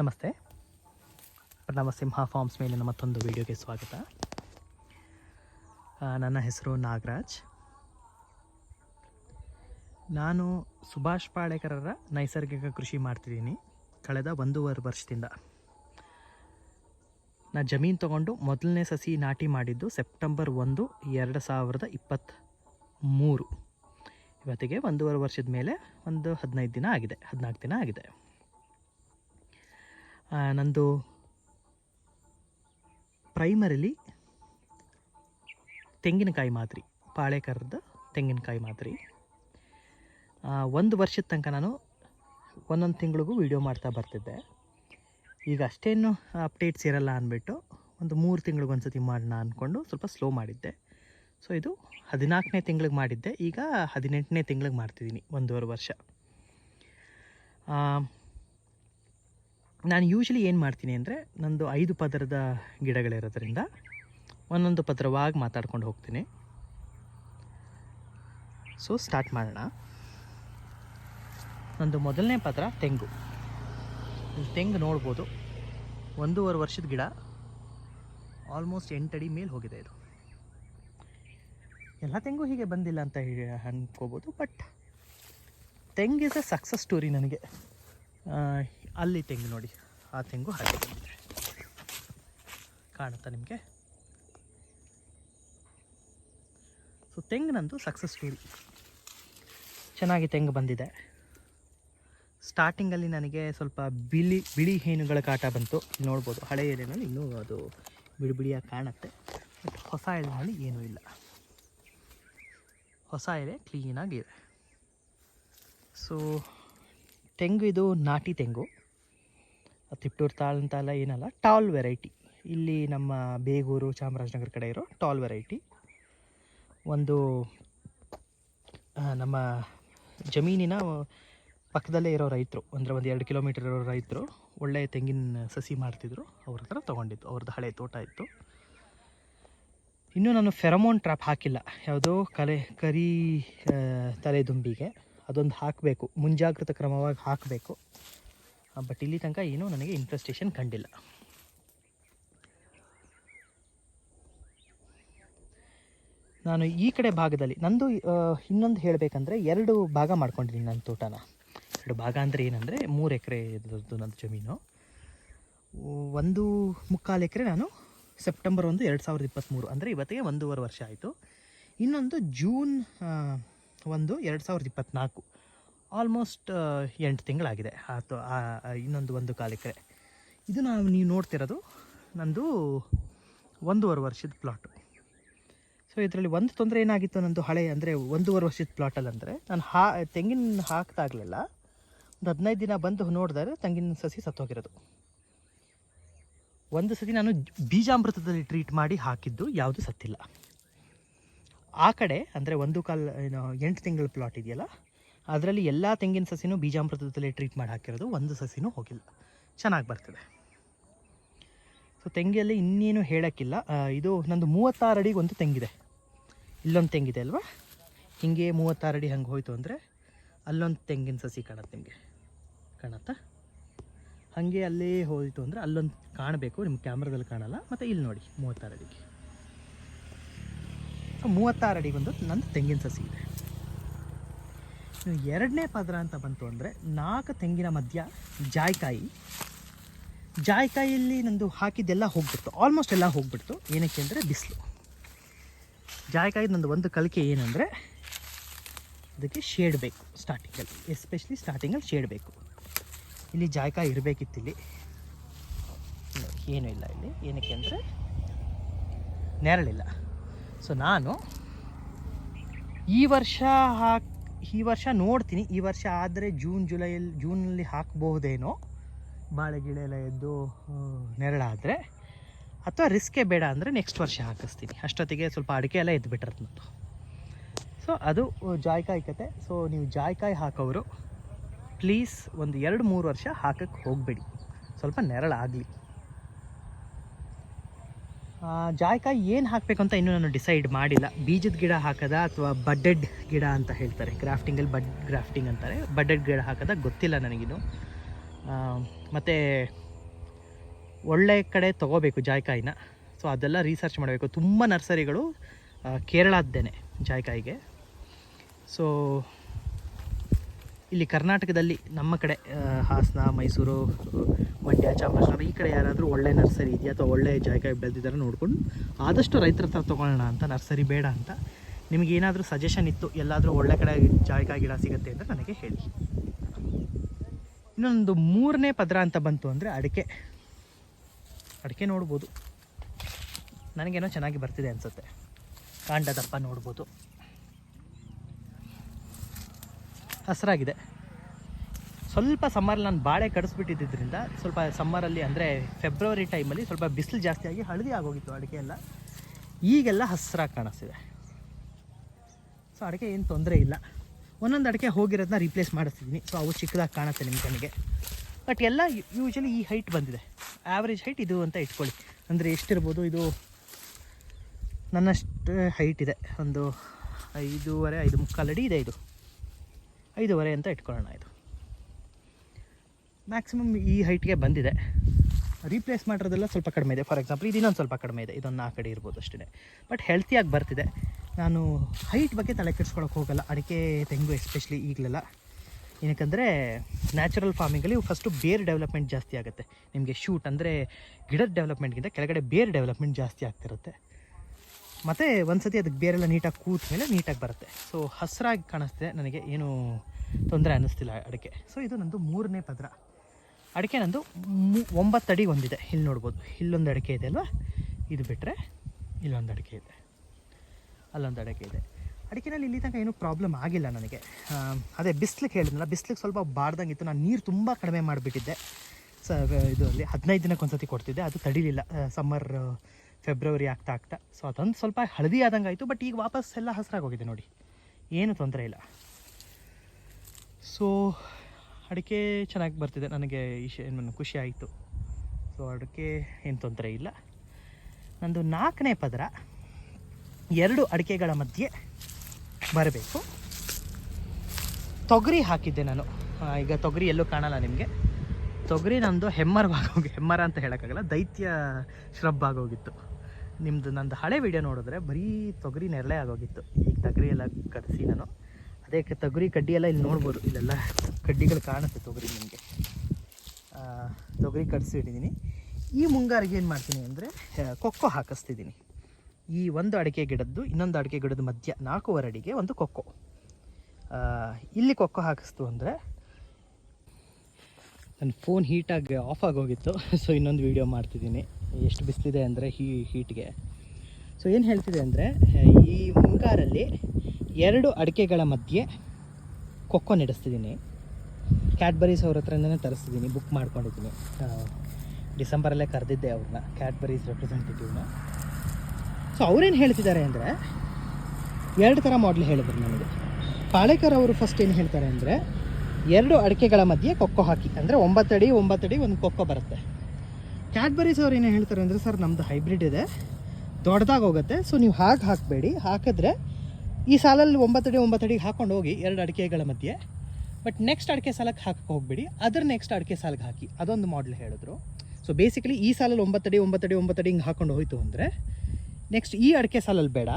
ನಮಸ್ತೆ. ಸಿಂಹ ಫಾರ್ಮ್ಸ್ ಮೇಲಿನ ಮತ್ತೊಂದು ವಿಡಿಯೋಗೆ ಸ್ವಾಗತ. ನನ್ನ ಹೆಸರು ನಾಗರಾಜ್. ನಾನು ಸುಭಾಷ್ ಪಾಳೇಕರರ ನೈಸರ್ಗಿಕ ಕೃಷಿ ಮಾಡ್ತಿದ್ದೀನಿ ಕಳೆದ ಒಂದೂವರೆ ವರ್ಷದಿಂದ. ನಾ ಜಮೀನು ತಗೊಂಡು ಮೊದಲನೇ ಸಸಿ ನಾಟಿ ಮಾಡಿದ್ದು ಸೆಪ್ಟೆಂಬರ್ ಒಂದು, ಎರಡು ಸಾವಿರದ ಇಪ್ಪತ್ತ್ ಮೂರು ಇವತ್ತಿಗೆ ಒಂದೂವರೆ ವರ್ಷದ ಮೇಲೆ ಒಂದು ಹದಿನೈದು ದಿನ ಆಗಿದೆ, ಹದಿನಾಲ್ಕು ದಿನ ಆಗಿದೆ. ನಂದು ಪ್ರೈಮರಿಲಿ ತೆಂಗಿನಕಾಯಿ ಮಾದರಿ, ಪಾಳೇಕರದ ತೆಂಗಿನಕಾಯಿ ಮಾದರಿ. ಒಂದು ವರ್ಷದ ತನಕ ನಾನು ಒಂದೊಂದು ತಿಂಗಳಿಗೂ ವೀಡಿಯೋ ಮಾಡ್ತಾ ಬರ್ತಿದ್ದೆ. ಈಗ ಅಷ್ಟೇನು ಅಪ್ಡೇಟ್ಸ್ ಇರಲ್ಲ ಅಂದ್ಬಿಟ್ಟು ಒಂದು ಮೂರು ತಿಂಗಳಿಗೆ ಒಂದು ಸತಿ ಮಾಡೋಣ ಅಂದ್ಕೊಂಡು ಸ್ವಲ್ಪ ಸ್ಲೋ ಮಾಡಿದ್ದೆ. ಸೊ ಇದು ಹದಿನಾಲ್ಕನೇ ತಿಂಗಳಿಗೆ ಮಾಡಿದ್ದೆ. ಈಗ ಹದಿನೆಂಟನೇ ತಿಂಗಳಿಗೆ ಮಾಡ್ತಿದ್ದೀನಿ ಒಂದೂವರೆ ವರ್ಷ. ನಾನು ಯೂಶ್ವಲಿ ಏನು ಮಾಡ್ತೀನಿ ಅಂದರೆ ನಂದು ಐದು ಪದರದ ಗಿಡಗಳಿರೋದ್ರಿಂದ ಒಂದೊಂದು ಪದರವಾಗಿ ಮಾತಾಡ್ಕೊಂಡು ಹೋಗ್ತೀನಿ. ಸೊ ಸ್ಟಾರ್ಟ್ ಮಾಡೋಣ. ನಂದು ಮೊದಲನೇ ಪದರ ತೆಂಗು. ತೆಂಗು ನೋಡ್ಬೋದು. ಒಂದೂವರೆ ವರ್ಷದ ಗಿಡ. ಆಲ್ಮೋಸ್ಟ್ ಎಂಟಡಿ ಮೇಲೆ ಹೋಗಿದೆ ಇದು. ಎಲ್ಲ ತೆಂಗು ಹೀಗೆ ಬಂದಿಲ್ಲ ಅಂತ ಹೇಳಿ ಅನ್ಕೋಬೋದು ಬಟ್ ತೆಂಗು ಇಸ್ ಅ ಸಕ್ಸಸ್ ಸ್ಟೋರಿ ನನಗೆ. ಅಲ್ಲಿ ತೆಂಗು ನೋಡಿ. ಆ ತೆಂಗು ಹಾಗೆ ಬಂದಿದೆ. ಕಾಣುತ್ತಾ ನಿಮಗೆ? ಸೊ ತೆಂಗು ನಂದು ಸಕ್ಸಸ್ ಸ್ಟೋರಿ ಚೆನ್ನಾಗಿ ತೆಂಗು ಬಂದಿದೆ. ಸ್ಟಾರ್ಟಿಂಗಲ್ಲಿ ನನಗೆ ಸ್ವಲ್ಪ ಬಿಳಿ ಬಿಳಿ ಹೇನುಗಳ ಕಾಟ ಬಂತು. ನೋಡ್ಬೋದು, ಹಳೆ ಎಲೆನಲ್ಲಿ ಇನ್ನೂ ಅದು ಬಿಡಿ ಬಿಡಿಯಾಗಿ ಕಾಣುತ್ತೆ. ಬಟ್ ಹೊಸ ಎಲೆನಲ್ಲಿ ಏನೂ ಇಲ್ಲ. ಹೊಸ ಎಲೆ ಕ್ಲೀನಾಗಿದೆ ಸೊ ತೆಂಗು ಇದು ನಾಟಿ ತೆಂಗು. ತಿಪ್ಟೂರು ತಾಳ್ ಅಂತೆಲ್ಲ ಏನಲ್ಲ ಟಾಲ್ ವೆರೈಟಿ ಇಲ್ಲಿ ನಮ್ಮ ಬೇಗೂರು ಚಾಮರಾಜನಗರ ಕಡೆ ಇರೋ ಟಾಲ್ ವೆರೈಟಿ ಒಂದು ನಮ್ಮ ಜಮೀನಿನ ಪಕ್ಕದಲ್ಲೇ ಇರೋ ರೈತರು, ಅಂದರೆ ಒಂದು ಎರಡು ಕಿಲೋಮೀಟರ್ ಇರೋ ರೈತರು ಒಳ್ಳೆಯ ತೆಂಗಿನ ಸಸಿ ಮಾಡ್ತಿದ್ರು, ಅವ್ರ ಹತ್ರ ತೊಗೊಂಡಿದ್ದು ಅವ್ರದ್ದು ಹಳೆ ತೋಟ ಇತ್ತು. ಇನ್ನೂ ನಾನು ಫೆರಮೋನ್ ಟ್ರ್ಯಾಪ್ ಹಾಕಿಲ್ಲ, ಯಾವುದೋ ಕಲೆ, ಕರಿ ತಲೆದುಂಬಿಗೆ, ಅದೊಂದು ಹಾಕಬೇಕು, ಮುಂಜಾಗ್ರತಾ ಕ್ರಮವಾಗಿ ಹಾಕಬೇಕು. ಬಟ್ ಇಲ್ಲಿ ತನಕ ಏನೂ ನನಗೆ ಇನ್ಫೆಸ್ಟೇಷನ್ ಕಂಡಿಲ್ಲ. ನಾನು ಈ ಕಡೆ ಭಾಗದಲ್ಲಿ, ನಂದು ಇನ್ನೊಂದು ಹೇಳಬೇಕಂದ್ರೆ ಎರಡು ಭಾಗ ಮಾಡ್ಕೊಂಡಿದ್ದೀನಿ ನನ್ನ ತೋಟನ. ಎರಡು ಭಾಗ ಅಂದರೆ ಏನಂದರೆ ಮೂರು ಎಕರೆ ನನ್ನ ಜಮೀನು. ಒಂದು ಮುಕ್ಕಾಲು ಎಕರೆ ನಾನು ಸೆಪ್ಟೆಂಬರ್ ಒಂದು ಎರಡು ಸಾವಿರದ ಇಪ್ಪತ್ತ್ಮೂರು ಅಂದರೆ ಇವತ್ತಿಗೆ ಒಂದೂವರೆ ವರ್ಷ ಆಯಿತು. ಇನ್ನೊಂದು ಜೂನ್ ಒಂದು ಎರಡು ಸಾವಿರದ ಇಪ್ಪತ್ತ್ನಾಲ್ಕು ಆಲ್ಮೋಸ್ಟ್ ಎಂಟು ತಿಂಗಳಾಗಿದೆ. ಆತು ಇನ್ನೊಂದು ಒಂದು ಕಾಲಕ್ಕೆ. ಇದು ನಾವು, ನೀವು ನೋಡ್ತಿರೋದು ನಂದು ಒಂದೂವರೆ ವರ್ಷದ ಪ್ಲಾಟು ಸೊ ಇದರಲ್ಲಿ ಒಂದು ತೊಂದರೆ ಏನಾಗಿತ್ತು ನಂದು ಹಳೆ ಅಂದರೆ ಒಂದೂವರೆ ವರ್ಷದ ಪ್ಲಾಟಲ್ಲಿ ಅಂದರೆ ನಾನು ಹಾ, ತೆಂಗಿನ ಹಾಕ್ತಾಗ್ಲಿಲ್ಲ ಒಂದು ಹದಿನೈದು ದಿನ ಬಂದು ನೋಡಿದ್ರೆ ತೆಂಗಿನ ಸಸಿ ಸತ್ತೋಗಿರೋದು. ಒಂದು ಸತಿ ನಾನು ಬೀಜಾಮೃತದಲ್ಲಿ ಟ್ರೀಟ್ ಮಾಡಿ ಹಾಕಿದ್ದು ಯಾವುದು ಸತ್ತಿಲ್ಲ. ಆ ಕಡೆ ಅಂದರೆ ಒಂದು ಕಾಲು, ಏನು ಎಂಟು ತಿಂಗಳ ಪ್ಲಾಟ್ ಇದೆಯಲ್ಲ ಅದರಲ್ಲಿ ಎಲ್ಲ ತೆಂಗಿನ ಸಸಿನೂ ಬೀಜಾಮೃತದಲ್ಲಿ ಟ್ರೀಟ್ ಮಾಡಿ ಹಾಕಿರೋದು ಒಂದು ಸಸಿನೂ ಹೋಗಿಲ್ಲ. ಚೆನ್ನಾಗಿ ಬರ್ತದೆ. ಸೊ ತೆಂಗಿಯಲ್ಲಿ ಇನ್ನೇನು ಹೇಳೋಕ್ಕಿಲ್ಲ. ಇದು ನಂದು ಮೂವತ್ತಾರು ಅಡಿಗೆ ಒಂದು ತೆಂಗಿದೆ. ಇಲ್ಲೊಂದು ತೆಂಗಿದೆ ಅಲ್ವಾ? ಹಿಂಗೆ ಮೂವತ್ತಾರು ಅಡಿ ಹಂಗೆ ಹೋಯ್ತು ಅಂದರೆ ಅಲ್ಲೊಂದು ತೆಂಗಿನ ಸಸಿ ಕಾಣುತ್ತೆ ನಿಮಗೆ. ಕಾಣತ್ತಾ? ಹಾಗೆ ಅಲ್ಲೇ ಹೋಯಿತು ಅಂದರೆ ಅಲ್ಲೊಂದು ಕಾಣಬೇಕು ನಿಮ್ಮ ಕ್ಯಾಮ್ರಾದಲ್ಲಿ ಕಾಣಲ್ಲ. ಮತ್ತು ಇಲ್ಲಿ ನೋಡಿ, ಮೂವತ್ತಾರು ಅಡಿಗೆ. ಮೂವತ್ತಾರು ಅಡಿಗೆ ಅಡಿಗೊಂದು ನಂದು ತೆಂಗಿನ ಸಸಿ ಇದೆ. ಎರಡನೇ ಪದರ ಅಂತ ಬಂತು ಅಂದರೆ ನಾಲ್ಕು ತೆಂಗಿನ ಮಧ್ಯ ಜಾಯ್ಕಾಯಿ. ಜಾಯ್ಕಾಯಲ್ಲಿ ನಂದು ಹಾಕಿದ್ದೆಲ್ಲ ಹೋಗ್ಬಿಡ್ತು. ಆಲ್ಮೋಸ್ಟ್ ಎಲ್ಲ ಹೋಗ್ಬಿಡ್ತು. ಏನಕ್ಕೆ ಅಂದರೆ ಬಿಸಿಲು. ಜಾಯ್ಕಾಯಿ ನಂದು ಒಂದು ಕಲಿಕೆ ಏನಂದರೆ ಅದಕ್ಕೆ ಶೇಡ್ ಬೇಕು ಸ್ಟಾರ್ಟಿಂಗಲ್ಲಿ ಎಸ್ಪೆಷಲಿ ಸ್ಟಾರ್ಟಿಂಗಲ್ಲಿ ಶೇಡ್ ಬೇಕು ಇಲ್ಲಿ ಜಾಯ್ಕಾಯಿ ಇರಬೇಕಿತ್ತು ಇಲ್ಲಿ. ಏನೂ ಇಲ್ಲ ಇಲ್ಲಿ. ಏನಕ್ಕೆ ಅಂದರೆ ನೆರಳಿಲ್ಲ. ಸೊ ನಾನು ಈ ವರ್ಷ ಹಾಕ್ ಈ ವರ್ಷ ನೋಡ್ತೀನಿ. ಈ ವರ್ಷ ಆದರೆ ಜೂನ್ ಜುಲೈಯಲ್ಲಿ ಜೂನಲ್ಲಿ ಹಾಕ್ಬಹುದೇನೋ? ಬಾಳೆ ಗಿಡ ಎಲ್ಲ ಎದ್ದು ನೆರಳಾದರೆ. ಅಥವಾ ರಿಸ್ಕೇ ಬೇಡ ಅಂದರೆ ನೆಕ್ಸ್ಟ್ ವರ್ಷ ಹಾಕಿಸ್ತೀನಿ. ಅಷ್ಟೊತ್ತಿಗೆ ಸ್ವಲ್ಪ ಅಡಿಕೆ ಎಲ್ಲ ಎದ್ದು ಬಿಟ್ಟಿರತ್ತೆ ಸೊ ಅದು ಜಾಯ್ಕಾಯಿ ಕತೆ. ಸೊ ನೀವು ಜಾಯ್ಕಾಯಿ ಹಾಕೋರು ಪ್ಲೀಸ್ ಒಂದು ಎರಡು ಮೂರು ವರ್ಷ ಹಾಕಕ್ಕೆ ಹೋಗಬೇಡಿ. ಸ್ವಲ್ಪ ನೆರಳಾಗಲಿ. ಜಾಯ್ಕಾಯಿ ಏನು ಹಾಕಬೇಕು ಅಂತ ಇನ್ನೂ ನಾನು ಡಿಸೈಡ್ ಮಾಡಿಲ್ಲ. ಬೀಜದ ಗಿಡ ಹಾಕದ ಅಥವಾ ಬಡ್ಡೆಡ್ ಗಿಡ ಅಂತ ಹೇಳ್ತಾರೆ. ಗ್ರಾಫ್ಟಿಂಗಲ್ಲಿ ಬಡ್ ಗ್ರಾಫ್ಟಿಂಗ್ ಅಂತಾರೆ. ಬಡ್ಡೆಡ್ ಗಿಡ ಹಾಕದ ಗೊತ್ತಿಲ್ಲ ನನಗಿನ್ನು. ಮತ್ತು ಒಳ್ಳೆ ಕಡೆ ತೊಗೋಬೇಕು ಜಾಯ್ಕಾಯಿನ. ಸೊ ಅದೆಲ್ಲ ರಿಸರ್ಚ್ ಮಾಡಬೇಕು. ತುಂಬ ನರ್ಸರಿಗಳು ಕೇರಳದ್ದೇನೆ ಜಾಯ್ಕಾಯಿಗೆ. ಸೊ ಇಲ್ಲಿ ಕರ್ನಾಟಕದಲ್ಲಿ ನಮ್ಮ ಕಡೆ ಹಾಸನ, ಮೈಸೂರು ಮಂಡ್ಯ ಚಾಮರಾಜನಗರ ಈ ಕಡೆ ಯಾರಾದರೂ ಒಳ್ಳೆ ನರ್ಸರಿ ಇದೆಯಾ ಅಥವಾ ಒಳ್ಳೆ ಜಾಯ್ಕಾಯಿ ಬೆಳೆದಿದ್ದಾರೆ ನೋಡ್ಕೊಂಡು ಆದಷ್ಟು ರೈತರ ಹತ್ರ ತೊಗೊಳ್ಳೋಣ ಅಂತ, ನರ್ಸರಿ ಬೇಡ ಅಂತ ನಿಮಗೆ ಏನಾದರೂ ಸಜೆಷನ್ ಇತ್ತು, ಎಲ್ಲಾದರೂ ಒಳ್ಳೆ ಕಡೆ ಜಾಯ್ಕಾಯಿ ಗಿಡ ಸಿಗುತ್ತೆ ಅಂತ ನನಗೆ ಹೇಳಿ. ಇನ್ನೊಂದು ಮೂರನೇ ಪದರ ಅಂತ ಬಂತು ಅಂದರೆ ಅಡಿಕೆ. ಅಡಿಕೆ ನೋಡ್ಬೋದು. ನನಗೇನೋ ಚೆನ್ನಾಗಿ ಬರ್ತಿದೆ ಅನಿಸುತ್ತೆ. ಕಾಂಡ ದಪ್ಪ ನೋಡ್ಬೋದು. ಹಸಿರಾಗಿದೆ. ಸ್ವಲ್ಪ ಸಮ್ಮರ್ ನಾನು ಬಾಳೆ ಕಡಿಸ್ಬಿಟ್ಟಿದ್ದರಿಂದ ಸ್ವಲ್ಪ ಸಮ್ಮರಲ್ಲಿ ಅಂದರೆ ಫೆಬ್ರವರಿ ಟೈಮಲ್ಲಿ ಸ್ವಲ್ಪ ಬಿಸಿಲು ಜಾಸ್ತಿ ಆಗಿ ಹಳದಿ ಆಗೋಗಿತ್ತು ಅಡಿಕೆ ಎಲ್ಲ. ಈಗೆಲ್ಲ ಹಸಿರಾಗಿ ಕಾಣಿಸ್ತಿದೆ. ಸೊ ಅಡಿಕೆ ಏನು ತೊಂದರೆ ಇಲ್ಲ. ಒಂದೊಂದು ಅಡಿಕೆ ಹೋಗಿರೋದನ್ನ ರೀಪ್ಲೇಸ್ ಮಾಡಿಸ್ತಿದ್ದೀನಿ ಸೊ ಅವು ಚಿಕ್ಕದಾಗಿ ಕಾಣುತ್ತೆ ನಿಮ್ಮ ಕಣ್ಣಿಗೆ. ಬಟ್ ಎಲ್ಲ ಯೂಶಲಿ ಈ ಹೈಟ್ ಬಂದಿದೆ. ಆ್ಯಾವ್ರೇಜ್ ಹೈಟ್ ಇದು ಅಂತ ಇಟ್ಕೊಳ್ಳಿ. ಅಂದರೆ ಎಷ್ಟಿರ್ಬೋದು? ಇದು ನನ್ನಷ್ಟು ಹೈಟ್ ಇದೆ. ಒಂದು ಐದೂವರೆ ಐದು ಮುಕ್ಕಾಲು ಅಡಿ ಇದೆ ಇದು. ಐದೂವರೆ ಅಂತ ಇಟ್ಕೊಳ್ಳೋಣ ಇದು. ಮ್ಯಾಕ್ಸಿಮಮ್ ಈ ಹೈಟ್ಗೆ ಬಂದಿದೆ. ರೀಪ್ಲೇಸ್ ಮಾಡಿರೋದೆಲ್ಲ ಸ್ವಲ್ಪ ಕಡಿಮೆ ಇದೆ. ಫಾರ್ ಎಕ್ಸಾಂಪಲ್ ಇದು ಸ್ವಲ್ಪ ಕಡಿಮೆ ಇದೆ. ಇದೊಂದು ನಾಲ್ಕು ಅಡಿ ಇರ್ಬೋದು ಅಷ್ಟೇ ಬಟ್ ಹೆಲ್ತಿಯಾಗಿ ಬರ್ತಿದೆ. ನಾನು ಹೈಟ್ ಬಗ್ಗೆ ತಲೆ ಕೆಡಿಸ್ಕೊಳಕ್ಕೆ ಹೋಗಲ್ಲ. ಅಡಿಕೆ, ತೆಂಗು ಎಸ್ಪೆಷಲಿ ಈಗಲೆಲ್ಲ. ಏನಕ್ಕಂದರೆ ನ್ಯಾಚುರಲ್ ಫಾರ್ಮಿಂಗಲ್ಲಿ ಫಸ್ಟು ಬೇರ್ ಡೆವಲಪ್ಮೆಂಟ್ ಜಾಸ್ತಿ ಆಗುತ್ತೆ. ನಿಮಗೆ ಶೂಟ್ ಅಂದರೆ ಗಿಡದ ಡೆವಲಪ್ಮೆಂಟ್ಗಿಂತ ಕೆಳಗಡೆ ಬೇರ್ ಡೆವಲಪ್ಮೆಂಟ್ ಜಾಸ್ತಿ ಆಗ್ತಿರುತ್ತೆ. ಮತ್ತು ಒಂದು ಸತಿ ಅದಕ್ಕೆ ಬೇರೆಲ್ಲ ನೀಟಾಗಿ ಕೂತ ಮೇಲೆ ನೀಟಾಗಿ ಬರುತ್ತೆ. ಸೊ ಹಸಿರಾಗಿ ಕಾಣಿಸ್ತಿದೆ. ನನಗೆ ಏನು ತೊಂದರೆ ಅನ್ನಿಸ್ತಿಲ್ಲ ಅಡಿಕೆ. ಸೊ ಇದು ನಂದು ಮೂರನೇ ಪದರ ಅಡಿಕೆ ನಂದು ಒಂಬತ್ತು ಅಡಿ ಒಂದಿದೆ. ಇಲ್ಲಿ ನೋಡ್ಬೋದು. ಇಲ್ಲೊಂದು ಅಡಿಕೆ ಇದೆ ಅಲ್ವಾ? ಇದು ಬಿಟ್ಟರೆ ಇಲ್ಲೊಂದು ಅಡಿಕೆ ಇದೆ. ಅಲ್ಲೊಂದು ಅಡಿಕೆ ಇದೆ. ಅಡಿಕೆನಲ್ಲಿ ಇಲ್ಲಿ ತನಕ ಏನೂ ಪ್ರಾಬ್ಲಮ್ ಆಗಿಲ್ಲ ನನಗೆ. ಅದೇ ಬಿಸ್ಲಿಗೆ ಹೇಳಿದ್ನಲ್ಲ, ಬಿಸ್ಲಿಗೆ ಸ್ವಲ್ಪ ಬಾಡ್ದಂಗಿತ್ತು ನಾನು ನೀರು ತುಂಬ ಕಡಿಮೆ ಮಾಡಿಬಿಟ್ಟಿದ್ದೆ. ಸ ಇದು ಅಲ್ಲಿ ಹದಿನೈದು ದಿನಕ್ಕೆ ಒಂದ್ಸತಿ ಕೊಡ್ತಿದ್ದೆ. ಅದು ತಡಿಲಿಲ್ಲ. ಸಮ್ಮರ್ ಫೆಬ್ರವರಿ ಆಗ್ತಾ ಆಗ್ತಾ. ಸೊ ಅದೊಂದು ಸ್ವಲ್ಪ ಹಳದಿ ಆದಂಗೆ ಆಯಿತು ಬಟ್ ಈಗ ವಾಪಸ್ ಎಲ್ಲ ಹಸಿರಾಗಿ ಹೋಗಿದೆ ನೋಡಿ. ಏನು ತೊಂದರೆ ಇಲ್ಲ. ಸೊ ಅಡಿಕೆ ಚೆನ್ನಾಗಿ ಬರ್ತಿದೆ. ನನಗೆ ಇಶ್ ಏನು ಖುಷಿ ಆಯಿತು. ಸೊ ಅಡಿಕೆ ಏನು ತೊಂದರೆ ಇಲ್ಲ. ನಂದು ನಾಲ್ಕನೇ ಪದರ. ಎರಡು ಅಡಿಕೆಗಳ ಮಧ್ಯೆ ಬರಬೇಕು. ತೊಗರಿ ಹಾಕಿದ್ದೆ ನಾನು. ಈಗ ತೊಗರಿ ಎಲ್ಲೂ ಕಾಣಲ್ಲ ನಿಮಗೆ. ತೊಗರಿ ನಂದು ಹೆಮ್ಮರ್ ಆಗೋಗಿ ಹೆಮ್ಮರ ಅಂತ ಹೇಳೋಕ್ಕಾಗಲ್ಲ, ದೈತ್ಯ ಶ್ರಬ್ ಆಗೋಗಿತ್ತು. ನಿಮ್ಮದು ನಂದು ಹಳೆ ವಿಡಿಯೋ ನೋಡಿದ್ರೆ ಬರೀ ತೊಗರಿ ನೆರಳೆ ಆಗೋಗಿತ್ತು. ಈಗ ತೊಗರಿ ಎಲ್ಲ ಕಟ್ಸಿ ನಾನು. ಅದೇ ತೊಗರಿ ಕಡ್ಡಿ ಎಲ್ಲ ಇಲ್ಲಿ ನೋಡ್ಬೋದು, ಇಲ್ಲೆಲ್ಲ. ಕಡ್ಡಿಗಳು ಕಾಣುತ್ತೆ ತೊಗರಿ ನಿಮಗೆ. ತೊಗರಿ ಕಟ್ಸಿಟ್ಟಿದ್ದೀನಿ ಈ ಮುಂಗಾರಿಗೆ ಏನು ಮಾಡ್ತೀನಿ ಅಂದರೆ ಕೊಕ್ಕೋ ಹಾಕಿಸ್ತಿದ್ದೀನಿ. ಈ ಒಂದು ಅಡಿಕೆ ಗಿಡದ್ದು, ಇನ್ನೊಂದು ಅಡಿಕೆ ಗಿಡದ ಮಧ್ಯ ನಾಲ್ಕೂವರೆ ಅಡಿಗೆ ಒಂದು ಕೊಕ್ಕೋ. ಇಲ್ಲಿ ಕೊಕ್ಕೋ ಹಾಕಿಸ್ತು ಅಂದರೆ, ನನ್ನ ಫೋನ್ ಹೀಟಾಗಿ ಆಫ್ ಆಗೋಗಿತ್ತು ಸೊ ಇನ್ನೊಂದು ವೀಡಿಯೋ ಮಾಡ್ತಿದ್ದೀನಿ. ಎಷ್ಟು ಬಿಸಿಲಿದೆ ಅಂದರೆ ಹೀ ಹೀಟ್ಗೆ ಸೊ ಏನು ಹೇಳ್ತಿದೆ ಅಂದರೆ, ಈ ಮುಂಗಾರಲ್ಲಿ ಎರಡು ಅಡಿಕೆಗಳ ಮಧ್ಯೆ ಕೊಕ್ಕೋ ನಡೆಸ್ತಿದ್ದೀನಿ. ಕ್ಯಾಡ್ಬರೀಸ್ ಅವ್ರ ಹತ್ರನೇ ತರಿಸ್ತಿದ್ದೀನಿ ಬುಕ್ ಮಾಡ್ಕೊಂಡಿದ್ದೀನಿ ಡಿಸೆಂಬರಲ್ಲೇ ಕರೆದಿದ್ದೆ ಅವ್ರನ್ನ ಕ್ಯಾಡ್ಬರೀಸ್ ರೆಪ್ರೆಸೆಂಟೇಟಿವ್ನ ಸೊ ಅವ್ರೇನು ಹೇಳ್ತಿದ್ದಾರೆ ಅಂದರೆ, ಎರಡು ಥರ ಮಾಡಲ್ ಹೇಳಿದ್ರು ನನಗೆ ಪಾಳೇಕರ್ ಅವರು ಫಸ್ಟ್ ಏನು ಹೇಳ್ತಾರೆ ಅಂದರೆ, ಎರಡು ಅಡಿಕೆಗಳ ಮಧ್ಯೆ ಕೊಕ್ಕೋ ಹಾಕಿ, ಅಂದರೆ ಒಂಬತ್ತಡಿ ಒಂಬತ್ತಡಿ ಒಂದು ಕೊಕ್ಕೋ ಬರುತ್ತೆ. ಕ್ಯಾಡ್ಬರೀಸ್ ಅವ್ರು ಏನು ಹೇಳ್ತಾರೆ ಅಂದರೆ, ಸರ್ ನಮ್ಮದು ಹೈಬ್ರಿಡ್ ಇದೆ, ದೊಡ್ಡದಾಗಿ ಹೋಗುತ್ತೆ ಸೊ ನೀವು ಹಾಗೆ ಹಾಕಬೇಡಿ, ಹಾಕಿದ್ರೆ ಈ ಸಾಲಲ್ಲಿ ಒಂಬತ್ತಡಿ ಒಂಬತ್ತಡಿಗೆ ಹಾಕ್ಕೊಂಡು ಹೋಗಿ ಎರಡು ಅಡಿಕೆಗಳ ಮಧ್ಯೆ ಬಟ್ ನೆಕ್ಸ್ಟ್ ಅಡಿಕೆ ಸಾಲಕ್ಕೆ ಹಾಕಕ್ಕೆ ಹೋಗಬೇಡಿ. ಅದ್ರ ನೆಕ್ಸ್ಟ್ ಅಡಿಕೆ ಸಾಲಿಗೆ ಹಾಕಿ. ಅದೊಂದು ಮಾಡಲ್ ಹೇಳಿದ್ರು. ಸೊ ಬೇಸಿಕಲಿ ಈ ಸಾಲಲ್ಲಿ ಒಂಬತ್ತಡಿ ಒಂಬತ್ತಡಿ ಒಂಬತ್ತಡಿ ಹಿಂಗೆ ಹಾಕೊಂಡು ಹೋಯಿತು ಅಂದರೆ ನೆಕ್ಸ್ಟ್ ಈ ಅಡಿಕೆ ಸಾಲಲ್ಲಿ ಬೇಡ.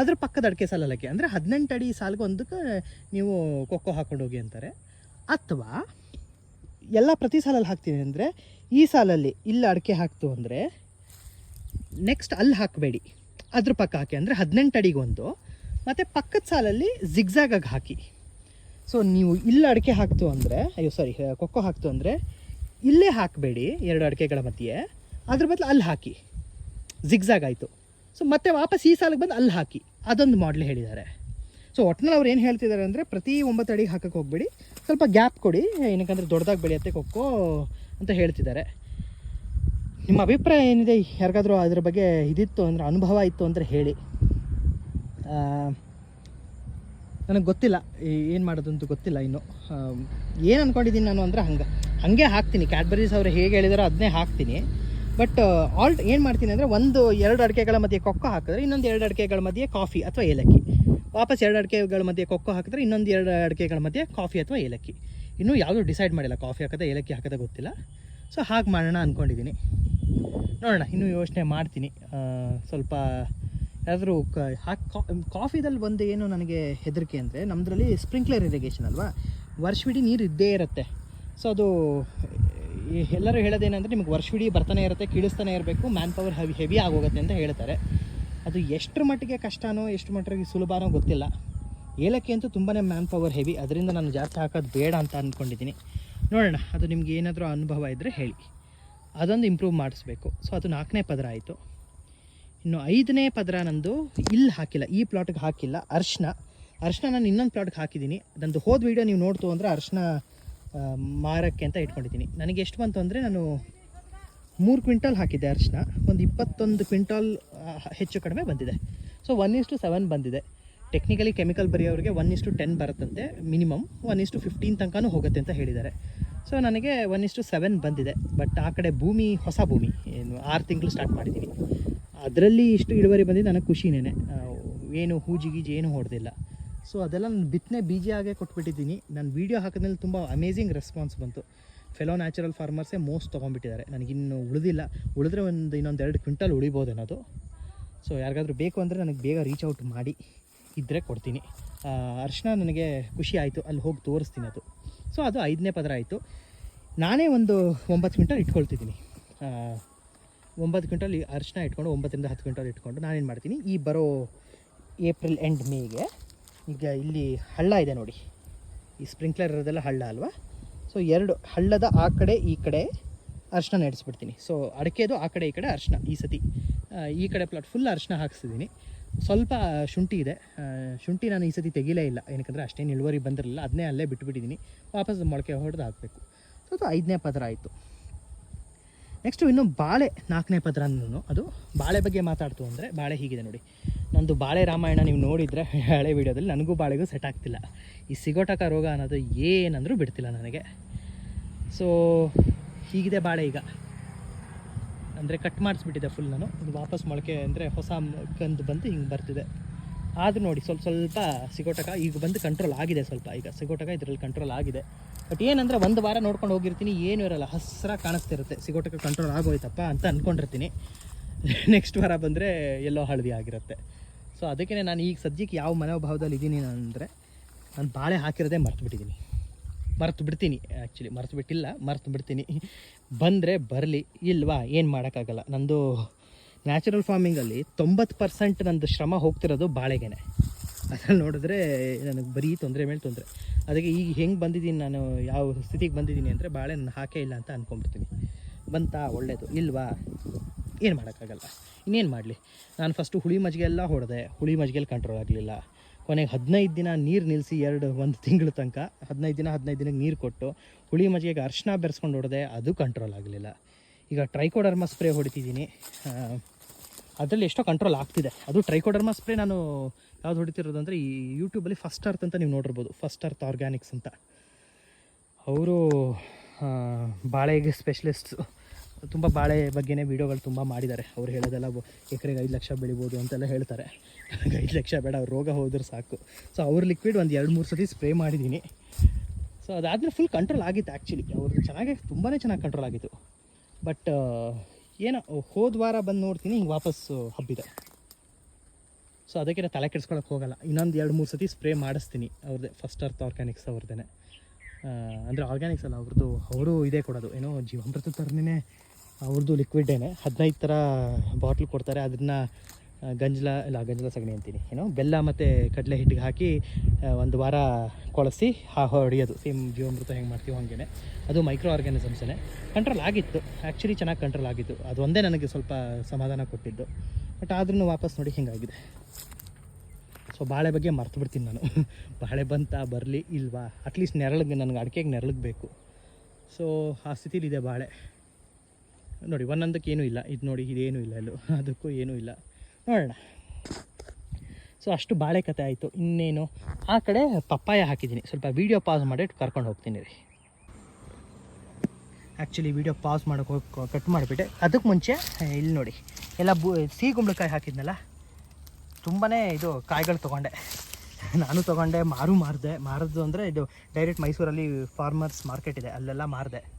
ಅದ್ರ ಪಕ್ಕದ ಅಡಿಕೆ ಸಾಲಲ್ಲಕ್ಕೆ ಅಂದರೆ ಹದಿನೆಂಟು ಅಡಿ ಸಾಲಿಗೆ ಒಂದಕ್ಕೆ ನೀವು ಕೊಕ್ಕೋ ಹಾಕೊಂಡು ಹೋಗಿ ಅಂತಾರೆ. ಅಥವಾ ಎಲ್ಲ ಪ್ರತಿ ಸಾಲಲ್ಲಿ ಹಾಕ್ತೀನಿ ಅಂದರೆ ಈ ಸಾಲಲ್ಲಿ ಇಲ್ಲಿ ಅಡಿಕೆ ಹಾಕ್ತು ಅಂದರೆ ನೆಕ್ಸ್ಟ್ ಅಲ್ಲಿ ಹಾಕಬೇಡಿ. ಅದ್ರ ಪಕ್ಕ ಹಾಕಿ. ಅಂದರೆ ಹದಿನೆಂಟು ಅಡಿಗೊಂದು. ಮತ್ತು ಪಕ್ಕದ ಸಾಲಲ್ಲಿ ಜಿಗ್ಜಾಗಾಗಿ ಹಾಕಿ. ಸೊ ನೀವು ಇಲ್ಲಿ ಅಡಿಕೆ ಹಾಕ್ತು ಅಂದರೆ, ಅಯ್ಯೋ ಸಾರಿ ಕೊಕ್ಕೋ ಹಾಕ್ತು ಅಂದರೆ, ಇಲ್ಲೇ ಹಾಕಬೇಡಿ ಎರಡು ಅಡಿಕೆಗಳ ಮಧ್ಯೆ. ಅದ್ರ ಬದಲು ಅಲ್ಲಿ ಹಾಕಿ. ಜಿಗ್ಜಾಗ್ ಆಯಿತು. ಸೊ ಮತ್ತೆ ವಾಪಸ್ ಈ ಸಾಲಿಗೆ ಬಂದು ಅಲ್ಲಿ ಹಾಕಿ. ಅದೊಂದು ಮಾಡಲ್ ಹೇಳಿದ್ದಾರೆ. ಸೊ ಒಟ್ಟಿನಲ್ಲಿ ಅವ್ರು ಏನು ಹೇಳ್ತಿದ್ದಾರೆ ಅಂದರೆ, ಪ್ರತಿ ಒಂಬತ್ತು ಅಡಿಗೆ ಹಾಕಕ್ಕೆ ಹೋಗ್ಬೇಡಿ. ಸ್ವಲ್ಪ ಗ್ಯಾಪ್ ಕೊಡಿ. ಏನಕ್ಕಂದ್ರೆ ದೊಡ್ಡದಾಗಿ ಬೆಳೆಯುತ್ತೆ ಕೊಕ್ಕೋ ಅಂತ ಹೇಳ್ತಿದ್ದಾರೆ. ನಿಮ್ಮ ಅಭಿಪ್ರಾಯ ಏನಿದೆ? ಯಾರಿಗಾದರೂ ಅದ್ರ ಬಗ್ಗೆ ಇದಿತ್ತು ಅಂದರೆ, ಅನುಭವ ಇತ್ತು ಅಂದರೆ ಹೇಳಿ. ನನಗೆ ಗೊತ್ತಿಲ್ಲ. ಏನು ಮಾಡೋದು ಅಂತ ಗೊತ್ತಿಲ್ಲ ಇನ್ನು. ಏನು ಅಂದ್ಕೊಂಡಿದ್ದೀನಿ ನಾನು ಅಂದರೆ ಹಂಗೆ. ಹಾಗೆ ಹಾಕ್ತೀನಿ. ಕ್ಯಾಡ್ಬರೀಸ್ ಅವರು ಹೇಗೆ ಹೇಳಿದಾರೋ ಅದನ್ನೇ ಹಾಕ್ತೀನಿ. ಬಟ್ ಆಲ್ಟ್ ಏನು ಮಾಡ್ತೀನಿ ಅಂದರೆ ಒಂದು ಎರಡು ಅಡಿಕೆಗಳ ಮಧ್ಯೆ ಕೊಕ್ಕೋ ಹಾಕಿದ್ರೆ ಇನ್ನೊಂದು ಎರಡು ಅಡಿಕೆಗಳ ಮಧ್ಯೆ ಕಾಫಿ ಅಥವಾ ಏಲಕ್ಕಿ. ವಾಪಸ್ ಎರಡು ಅಡಿಕೆಗಳ ಮಧ್ಯೆ ಕೊಕ್ಕೋ ಹಾಕಿದ್ರೆ ಇನ್ನೊಂದು ಎರಡು ಅಡಿಕೆಗಳ ಮಧ್ಯೆ ಕಾಫಿ ಅಥವಾ ಏಲಕ್ಕಿ. ಇನ್ನೂ ಯಾವುದೂ ಡಿಸೈಡ್ ಮಾಡಿಲ್ಲ. ಕಾಫಿ ಹಾಕೋದ, ಏಲಕ್ಕಿ ಹಾಕೋದ ಗೊತ್ತಿಲ್ಲ. ಸೊ ಹಾಗೆ ಮಾಡೋಣ ಅಂದ್ಕೊಂಡಿದ್ದೀನಿ ನೋಡೋಣ, ಇನ್ನೂ ಯೋಚನೆ ಮಾಡ್ತೀನಿ. ಸ್ವಲ್ಪ ಯಾರಾದರೂ ಕ ಹಾಕಿ ಕಾಫಿದಲ್ಲಿ ಬಂದು ಏನು ನನಗೆ ಹೆದರಿಕೆ ಅಂದರೆ ನಮ್ಮದ್ರಲ್ಲಿ ಸ್ಪ್ರಿಂಕ್ಲರ್ ಇರಿಗೇಷನ್ ಅಲ್ವಾ? ವರ್ಷವಿಡೀ ನೀರು ಇದ್ದೇ ಇರುತ್ತೆ. ಸೊ ಅದು ಎಲ್ಲರೂ ಹೇಳೋದೇನೆಂದರೆ ನಿಮಗೆ ವರ್ಷವಿಡೀ ಬರ್ತಾನೆ ಇರುತ್ತೆ, ಕೀಳಿಸ್ತಾನೆ ಇರಬೇಕು ಮ್ಯಾನ್ ಪವರ್ ಹೆವಿ ಹೆವಿ ಆಗೋಗುತ್ತೆ ಅಂತ ಹೇಳ್ತಾರೆ. ಅದು ಎಷ್ಟರ ಮಟ್ಟಿಗೆ ಕಷ್ಟನೋ ಎಷ್ಟು ಮಟ್ಟಿಗೆ ಸುಲಭನೋ ಗೊತ್ತಿಲ್ಲ. ಏಲಕ್ಕಿ ಅಂತೂ ತುಂಬಾ ಮ್ಯಾನ್ ಪವರ್ ಹೆವಿ ಅದರಿಂದ ನಾನು ಜಾಸ್ತಿ ಹಾಕೋದು ಬೇಡ ಅಂತ ಅಂದ್ಕೊಂಡಿದ್ದೀನಿ ನೋಡೋಣ, ಅದು ನಿಮ್ಗೆ ಏನಾದರೂ ಅನುಭವ ಇದ್ದರೆ ಹೇಳಿ. ಅದೊಂದು ಇಂಪ್ರೂವ್ ಮಾಡಿಸ್ಬೇಕು. ಸೊ ಅದು ನಾಲ್ಕನೇ ಪದರ ಆಯಿತು. ಇನ್ನು ಐದನೇ ಪದರ ನಂದು ಇಲ್ಲಿ ಹಾಕಿಲ್ಲ, ಈ ಪ್ಲಾಟ್ಗೆ ಹಾಕಿಲ್ಲ, ಅರ್ಶಿನ. ಅರ್ಶಿನ ನಾನು ಇನ್ನೊಂದು ಪ್ಲಾಟ್ಗೆ ಹಾಕಿದ್ದೀನಿ ನಂದು ಹೋದ ವೀಡಿಯೋ ನೀವು ನೋಡ್ತು ಅಂದರೆ ಅರ್ಶಿನ ಮಾರಕ್ಕೆ ಅಂತ ಇಟ್ಕೊಂಡಿದ್ದೀನಿ ನನಗೆ ಎಷ್ಟು ಬಂತು ಅಂದರೆ ನಾನು ಮೂರು ಕ್ವಿಂಟಲ್ ಹಾಕಿದ್ದೆ ಅರ್ಶಿನ. ಒಂದು ಇಪ್ಪತ್ತೊಂದು ಕ್ವಿಂಟಾಲ್ ಹೆಚ್ಚು ಕಡಿಮೆ ಬಂದಿದೆ. So one is to seven ಬಂದಿದೆ. ಟೆಕ್ನಿಕಲಿ ಕೆಮಿಕಲ್ ಬರೆಯೋರಿಗೆ one is to ten ಬರುತ್ತಂತೆ. Minimum one is to fifteen ತನಕನೂ ಹೋಗುತ್ತೆ ಅಂತ ಹೇಳಿದ್ದಾರೆ. ಸೊ ನನಗೆ ಒನ್ ಇಸ್ಟು ಸೆವೆನ್ ಬಂದಿದೆ. ಬಟ್ ಆ ಕಡೆ ಭೂಮಿ, ಹೊಸ ಭೂಮಿ. ಏನು ಆರು ತಿಂಗಳು ಸ್ಟಾರ್ಟ್ ಮಾಡಿದ್ದೀನಿ ಅದರಲ್ಲಿ ಇಷ್ಟು ಇಳುವರಿ ಬಂದಿದ್ದು ನನಗೆ ಖುಷಿನೇ ಏನು ಹೂಜಿ ಗೀಜಿ ಏನು ಹೊಡೆದಿಲ್ಲ. ಸೊ ಅದೆಲ್ಲ ನಾನು ಬಿತ್ತನೆ ಬೀಜ ಆಗೇ ಕೊಟ್ಬಿಟ್ಟಿದ್ದೀನಿ. ನಾನು ವೀಡಿಯೋ ಹಾಕಿದ್ಮೇಲೆ ತುಂಬ ಅಮೇಝಿಂಗ್ ರೆಸ್ಪಾನ್ಸ್ ಬಂತು. ಫೆಲೋ ನ್ಯಾಚುರಲ್ ಫಾರ್ಮರ್ಸೇ ಮೋಸ್ಟ್ ತೊಗೊಂಡ್ಬಿಟ್ಟಿದ್ದಾರೆ. ನನಗಿನ್ನು ಉಳಿದಿಲ್ಲ. ಉಳಿದ್ರೆ ಒಂದು ಇನ್ನೊಂದು ಎರಡು ಕ್ವಿಂಟಲ್ ಉಳಿಬೋದು ಅನ್ನೋದು ಸೊ ಯಾರಿಗಾದ್ರೂ ಬೇಕು ಅಂದರೆ ನನಗೆ ಬೇಗ ರೀಚ್ ಔಟ್ ಮಾಡಿ. ಇದ್ದರೆ ಕೊಡ್ತೀನಿ. ಅರ್ಶಿನ ನನಗೆ ಖುಷಿ ಆಯಿತು. ಅಲ್ಲಿ ಹೋಗಿ ತೋರಿಸ್ತೀನಿ ಅದು. ಸೊ ಅದು ಐದನೇ ಪದರ ಆಯಿತು ನಾನೇ ಒಂದು ಒಂಬತ್ತು ಕ್ವಿಂಟಲ್ ಇಟ್ಕೊಳ್ತಿದ್ದೀನಿ. ಒಂಬತ್ತು ಕ್ವಿಂಟಲ್ ಅರಿಶಿನ ಇಟ್ಕೊಂಡು, ಒಂಬತ್ತರಿಂದ ಹತ್ತು ಕ್ವಿಂಟಲ್ ಇಟ್ಕೊಂಡು ನಾನೇನು ಮಾಡ್ತೀನಿ, ಈ ಬರೋ ಏಪ್ರಿಲ್ ಎಂಡ್ ಮೇಗೆ ಈಗ ಇಲ್ಲಿ ಹಳ್ಳ ಇದೆ ನೋಡಿ. ಈ ಸ್ಪ್ರಿಂಕ್ಲರ್ ಇರೋದೆಲ್ಲ ಹಳ್ಳ ಅಲ್ವಾ? ಸೊ ಎರಡು ಹಳ್ಳದ ಆ ಕಡೆ, ಈ ಕಡೆ ಅರಿಶಿನ ನಡೆಸ್ಬಿಡ್ತೀನಿ. ಸೊ ಅಡಿಕೆದು ಆ ಕಡೆ, ಈ ಕಡೆ ಅರ್ಶಿನ ಈ ಸತಿ. ಈ ಕಡೆ ಪ್ಲಾಟ್ ಫುಲ್ ಅರ್ಶಿನ ಹಾಕ್ಸಿದ್ದೀನಿ. ಸ್ವಲ್ಪ ಶುಂಠಿ ಇದೆ. ಶುಂಠಿ ನಾನು ಈ ಸತಿ ತೆಗಿಲೇ ಇಲ್ಲ. ಏನಕ್ಕಂದರೆ ಅಷ್ಟೇನು ಇಳುವರಿ ಬಂದಿರಲಿಲ್ಲ. ಅದನ್ನೇ ಅಲ್ಲೇ ಬಿಟ್ಟುಬಿಟ್ಟಿದ್ದೀನಿ ವಾಪಸ್ ಮೊಳಕೆ ಹೊಡೆದು ಹಾಕಬೇಕು ಸೊ ಅದು ಐದನೇ ಪದರ ಆಯಿತು. ನೆಕ್ಸ್ಟು ಇನ್ನು ಬಾಳೆ ನಾಲ್ಕನೇ ಪದ್ರನೂ ಅದು ಬಾಳೆ ಬಗ್ಗೆ ಮಾತಾಡ್ತು ಅಂದರೆ ಬಾಳೆ ಹೀಗಿದೆ ನೋಡಿ. ನಂದು ಬಾಳೆ ರಾಮಾಯಣ ನೀವು ನೋಡಿದರೆ ಹಳೆ ವೀಡಿಯೋದಲ್ಲಿ ನನಗೂ ಬಾಳೆಗೂ ಸೆಟ್ ಆಗ್ತಿಲ್ಲ. ಈ ಸಿಗೋಟಕ ರೋಗ ಅನ್ನೋದು ಏನಂದರೂ ಬಿಡ್ತಿಲ್ಲ ನನಗೆ. ಸೊ ಹೀಗಿದೆ ಬಾಳೆ ಈಗ. ಅಂದರೆ ಕಟ್ ಮಾಡಿಸ್ಬಿಟ್ಟಿದೆ ಫುಲ್ ನಾನು. ಇದು ವಾಪಸ್ ಮೊಳಕೆ ಅಂದರೆ ಹೊಸ ಕಂದು ಬಂದು ಹಿಂಗೆ ಬರ್ತಿದೆ. ಆದರೂ ನೋಡಿ, ಸ್ವಲ್ಪ ಸ್ವಲ್ಪ ಸಿಗೋಟಕ ಈಗ ಬಂದು ಕಂಟ್ರೋಲ್ ಆಗಿದೆ ಸ್ವಲ್ಪ. ಈಗ ಸಿಗೋಟಕ ಇದರಲ್ಲಿ ಕಂಟ್ರೋಲ್ ಆಗಿದೆ. ಬಟ್ ಏನಂದರೆ ಒಂದು ವಾರ ನೋಡ್ಕೊಂಡು ಹೋಗಿರ್ತೀನಿ, ಏನೂ ಇರಲ್ಲ. ಹಸ್ರಾಗಿ ಕಾಣಿಸ್ತಿರುತ್ತೆ. ಸಿಗೋಟಕ್ಕೆ ಕಂಟ್ರೋಲ್ ಆಗೋಯ್ತಪ್ಪ ಅಂತ ಅಂದ್ಕೊಂಡಿರ್ತೀನಿ ನೆಕ್ಸ್ಟ್ ವಾರ ಬಂದರೆ ಎಲ್ಲೋ ಹಳದಿ ಆಗಿರುತ್ತೆ. ಸೊ ಅದಕ್ಕೇ ನಾನು ಈಗ ಸದ್ಯಕ್ಕೆ ಯಾವ ಮನೋಭಾವದಲ್ಲಿ ಇದ್ದೀನಿ ಅಂದರೆ ನಾನು ಬಾಳೆ ಹಾಕಿರೋದೇ ಮರ್ತು ಬಿಟ್ಟಿದ್ದೀನಿ. ಮರ್ತು ಬಿಡ್ತೀನಿ ಆ್ಯಕ್ಚುಲಿ ಮರ್ತು ಬಿಟ್ಟಿಲ್ಲ, ಮರ್ತು ಬಿಡ್ತೀನಿ. ಬಂದರೆ ಬರಲಿ, ಇಲ್ವಾ, ಏನು ಮಾಡೋಕ್ಕಾಗಲ್ಲ. ನಂದು ನ್ಯಾಚುರಲ್ ಫಾರ್ಮಿಂಗಲ್ಲಿ ತೊಂಬತ್ತು ಪರ್ಸೆಂಟ್ ನಂದು ಶ್ರಮ ಹೋಗ್ತಿರೋದು ಬಾಳೆಗೆನೆ. ಅದ್ರಲ್ಲಿ ನೋಡಿದ್ರೆ ನನಗೆ ಬರೀ ತೊಂದರೆ ಮೇಲೆ ತೊಂದರೆ. ಅದಕ್ಕೆ ಈಗ ಹೆಂಗೆ ಬಂದಿದ್ದೀನಿ ನಾನು, ಯಾವ ಸ್ಥಿತಿಗೆ ಬಂದಿದ್ದೀನಿ ಅಂದರೆ ಬಾಳೆ ನಾನು ಹಾಕೇ ಇಲ್ಲ ಅಂತ ಅಂದ್ಕೊಂಡ್ಬಿಡ್ತೀನಿ ಬಂತಾ ಒಳ್ಳೆಯದು ಇಲ್ವಾ? ಏನು ಮಾಡೋಕ್ಕಾಗಲ್ಲ. ಇನ್ನೇನು ಮಾಡಲಿ? ನಾನು ಫಸ್ಟು ಹುಳಿ ಮಜ್ಜಿಗೆ ಎಲ್ಲ ಹೊಡೆದೆ. ಹುಳಿ ಮಜ್ಜಿಗೆಯಲ್ಲಿ ಕಂಟ್ರೋಲ್ ಆಗಲಿಲ್ಲ. ಕೊನೆಗೆ ಹದಿನೈದು ದಿನ ನೀರು ನಿಲ್ಲಿಸಿ ಎರಡು, ಒಂದು ತಿಂಗಳ ತನಕ ಹದಿನೈದು ದಿನ, ಹದಿನೈದು ದಿನಕ್ಕೆ ನೀರು ಕೊಟ್ಟು ಹುಳಿ ಮಜ್ಜಿಗೆಗೆ ಅರ್ಶಿನ ಬೆರೆಸ್ಕೊಂಡು ಹೊಡೆದೆ, ಅದು ಕಂಟ್ರೋಲ್ ಆಗಲಿಲ್ಲ. ಈಗ ಟ್ರೈಕೋಡರ್ಮ ಸ್ಪ್ರೇ ಹೊಡಿತಿದ್ದೀನಿ. ಅದರಲ್ಲಿ ಎಷ್ಟೋ ಕಂಟ್ರೋಲ್ ಆಗ್ತಿದೆ. ಅದು ಟ್ರೈಕೋಡರ್ಮ ಸ್ಪ್ರೇ ನಾನು ಯಾವ್ದು ಹೊಡಿತಿರೋದು ಅಂದರೆ ಈ ಯೂಟ್ಯೂಬಲ್ಲಿ ಫಸ್ಟ್ ಅರ್ತ್ ಅಂತ ನೀವು ನೋಡಿರ್ಬೋದು. ಫಸ್ಟ್ ಅರ್ತ್ ಆರ್ಗ್ಯಾನಿಕ್ಸ್ ಅಂತ. ಅವರು ಬಾಳೆಗೆ ಸ್ಪೆಷಲಿಸ್ಟ್ಸು ತುಂಬ ಬಾಳೆ ಬಗ್ಗೆನೇ ವೀಡಿಯೋಗಳು ತುಂಬ ಮಾಡಿದ್ದಾರೆ. ಅವ್ರು ಹೇಳೋದೆಲ್ಲ ಎಕರೆಗೆ ಐದು ಲಕ್ಷ ಬೆಳಿಬೋದು ಅಂತೆಲ್ಲ ಹೇಳ್ತಾರೆ. ನನಗೆ ಐದು ಲಕ್ಷ ಬೇಡ, ಅವ್ರು ರೋಗ ಹೋದ್ರೆ ಸಾಕು. ಸೊ ಅವ್ರ ಲಿಕ್ವಿಡ್ ಒಂದು ಎರಡು ಮೂರು ಸತಿ ಸ್ಪ್ರೇ ಮಾಡಿದ್ದೀನಿ. ಸೊ ಅದಾದಮೇಲೆ ಫುಲ್ ಕಂಟ್ರೋಲ್ ಆಗಿತ್ತು ಆ್ಯಕ್ಚುಲಿ ಅವ್ರದ್ದು ಚೆನ್ನಾಗಿ ತುಂಬಾ ಚೆನ್ನಾಗಿ ಕಂಟ್ರೋಲ್ ಆಗಿತ್ತು. ಬಟ್ ಏನೋ, ಹೋದ ವಾರ ಬಂದು ನೋಡ್ತೀನಿ, ಹಿಂಗೆ ವಾಪಸ್ಸು ಹಬ್ಬಿದೆ. ಸೊ ಅದಕ್ಕೆ ತಲೆ ಕೆಡಿಸ್ಕೊಳಕ್ಕೆ ಹೋಗಲ್ಲ. ಇನ್ನೊಂದು ಎರಡು ಮೂರು ಸತಿ ಸ್ಪ್ರೇ ಮಾಡಿಸ್ತೀನಿ. ಅವ್ರದ್ದೇ ಫಸ್ಟ್ ಅರ್ಥ ಆರ್ಗ್ಯಾನಿಕ್ಸ್ ಅವ್ರದ್ದೇ ಅಂದರೆ ಆರ್ಗ್ಯಾನಿಕ್ಸ್ ಅಲ್ಲ ಅವ್ರದ್ದು ಅವರು ಇದೇ ಕೊಡೋದು. ಏನೋ ಜೀವಾಮೃತ ಥರನೇ ಅವ್ರದ್ದು ಲಿಕ್ವಿಡೇನೆ ಹದಿನೈದು ಥರ ಬಾಟ್ಲ್ ಕೊಡ್ತಾರೆ. ಅದನ್ನು ಗಂಜಲ, ಇಲ್ಲ, ಗಂಜಲ ಸಗಣಿ ಅಂತೀನಿ. ಏನೋ ಬೆಲ್ಲ ಮತ್ತು ಕಡಲೆ ಹಿಟ್ಟಿಗೆ ಹಾಕಿ ಒಂದು ವಾರ ಕೊಳಸಿ, ಹಾ ಹೊಡೆಯೋದು. ಸೇಮ್ ಜೀವಾಮೃತ ಹೆಂಗೆ ಮಾಡ್ತೀವಿ ಹಾಗೇ ಅದು ಮೈಕ್ರೋ ಆರ್ಗ್ಯಾನಿಸಮ್ಸೇ ಕಂಟ್ರೋಲ್ ಆಗಿತ್ತು. ಆ್ಯಕ್ಚುಲಿ ಚೆನ್ನಾಗಿ ಕಂಟ್ರೋಲ್ ಆಗಿತ್ತು. ಅದು ಒಂದೇ ನನಗೆ ಸ್ವಲ್ಪ ಸಮಾಧಾನ ಕೊಟ್ಟಿದ್ದು. ಬಟ್ ಆದ್ರೂ ವಾಪಸ್ ನೋಡಿ ಹಿಂಗಾಗಿದೆ. ಸೊ ಬಾಳೆ ಬಗ್ಗೆ ಮರ್ತು ಬಿಡ್ತೀನಿ ನಾನು. ಬಾಳೆ ಬಂತ ಬರಲಿ ಇಲ್ವಾ? ಅಟ್ಲೀಸ್ಟ್ ನೆರಳಿಗೆ ನನಗೆ ಅಡಿಕೆಗೆ ನೆರಳಿಗೆ ಬೇಕು. ಸೊ ಆ ಸ್ಥಿತಿಲಿದೆ ಬಾಳೆ. ನೋಡಿ, ಒಂದೊಂದಕ್ಕೆ ಏನೂ ಇಲ್ಲ. ಇದು ನೋಡಿ ಇದೇನೂ ಇಲ್ಲ ಎಲ್ಲೂ ಅದಕ್ಕೂ ಏನೂ ಇಲ್ಲ. ನೋಡೋಣ. ಸೊ ಅಷ್ಟು ಬಾಳೆ ಕತೆ ಆಯಿತು. ಇನ್ನೇನು? ಆ ಕಡೆ ಪಪ್ಪಾಯ ಹಾಕಿದ್ದೀನಿ. ಸ್ವಲ್ಪ ವೀಡಿಯೋ ಪಾಸ್ ಮಾಡಿ ಕರ್ಕೊಂಡು ಹೋಗ್ತೀನಿ ರೀ. ಆ್ಯಕ್ಚುಲಿ ವೀಡಿಯೋ ಪಾಸ್ ಮಾಡೋಕೆ ಹೋಗಿ ಕಟ್ ಮಾಡಿಬಿಟ್ಟೆ. ಅದಕ್ಕೆ ಮುಂಚೆ ಇಲ್ಲಿ ನೋಡಿ. ಎಲ್ಲ ಬು ಸಿಹಿ ಕುಂಬಳಕಾಯಿ ಹಾಕಿದ್ನಲ್ಲ? ತುಂಬಾ ಇದು ಕಾಯಿಗಳು ತೊಗೊಂಡೆ. ನಾನು ತೊಗೊಂಡೆ ಮಾರು ಮಾರಿದೆ. ಮಾರಿದ್ದು ಅಂದರೆ ಇದು ಡೈರೆಕ್ಟ್ ಮೈಸೂರಲ್ಲಿ ಫಾರ್ಮರ್ಸ್ ಮಾರ್ಕೆಟ್ ಇದೆ ಅಲ್ಲೆಲ್ಲ ಮಾರಿದೆ.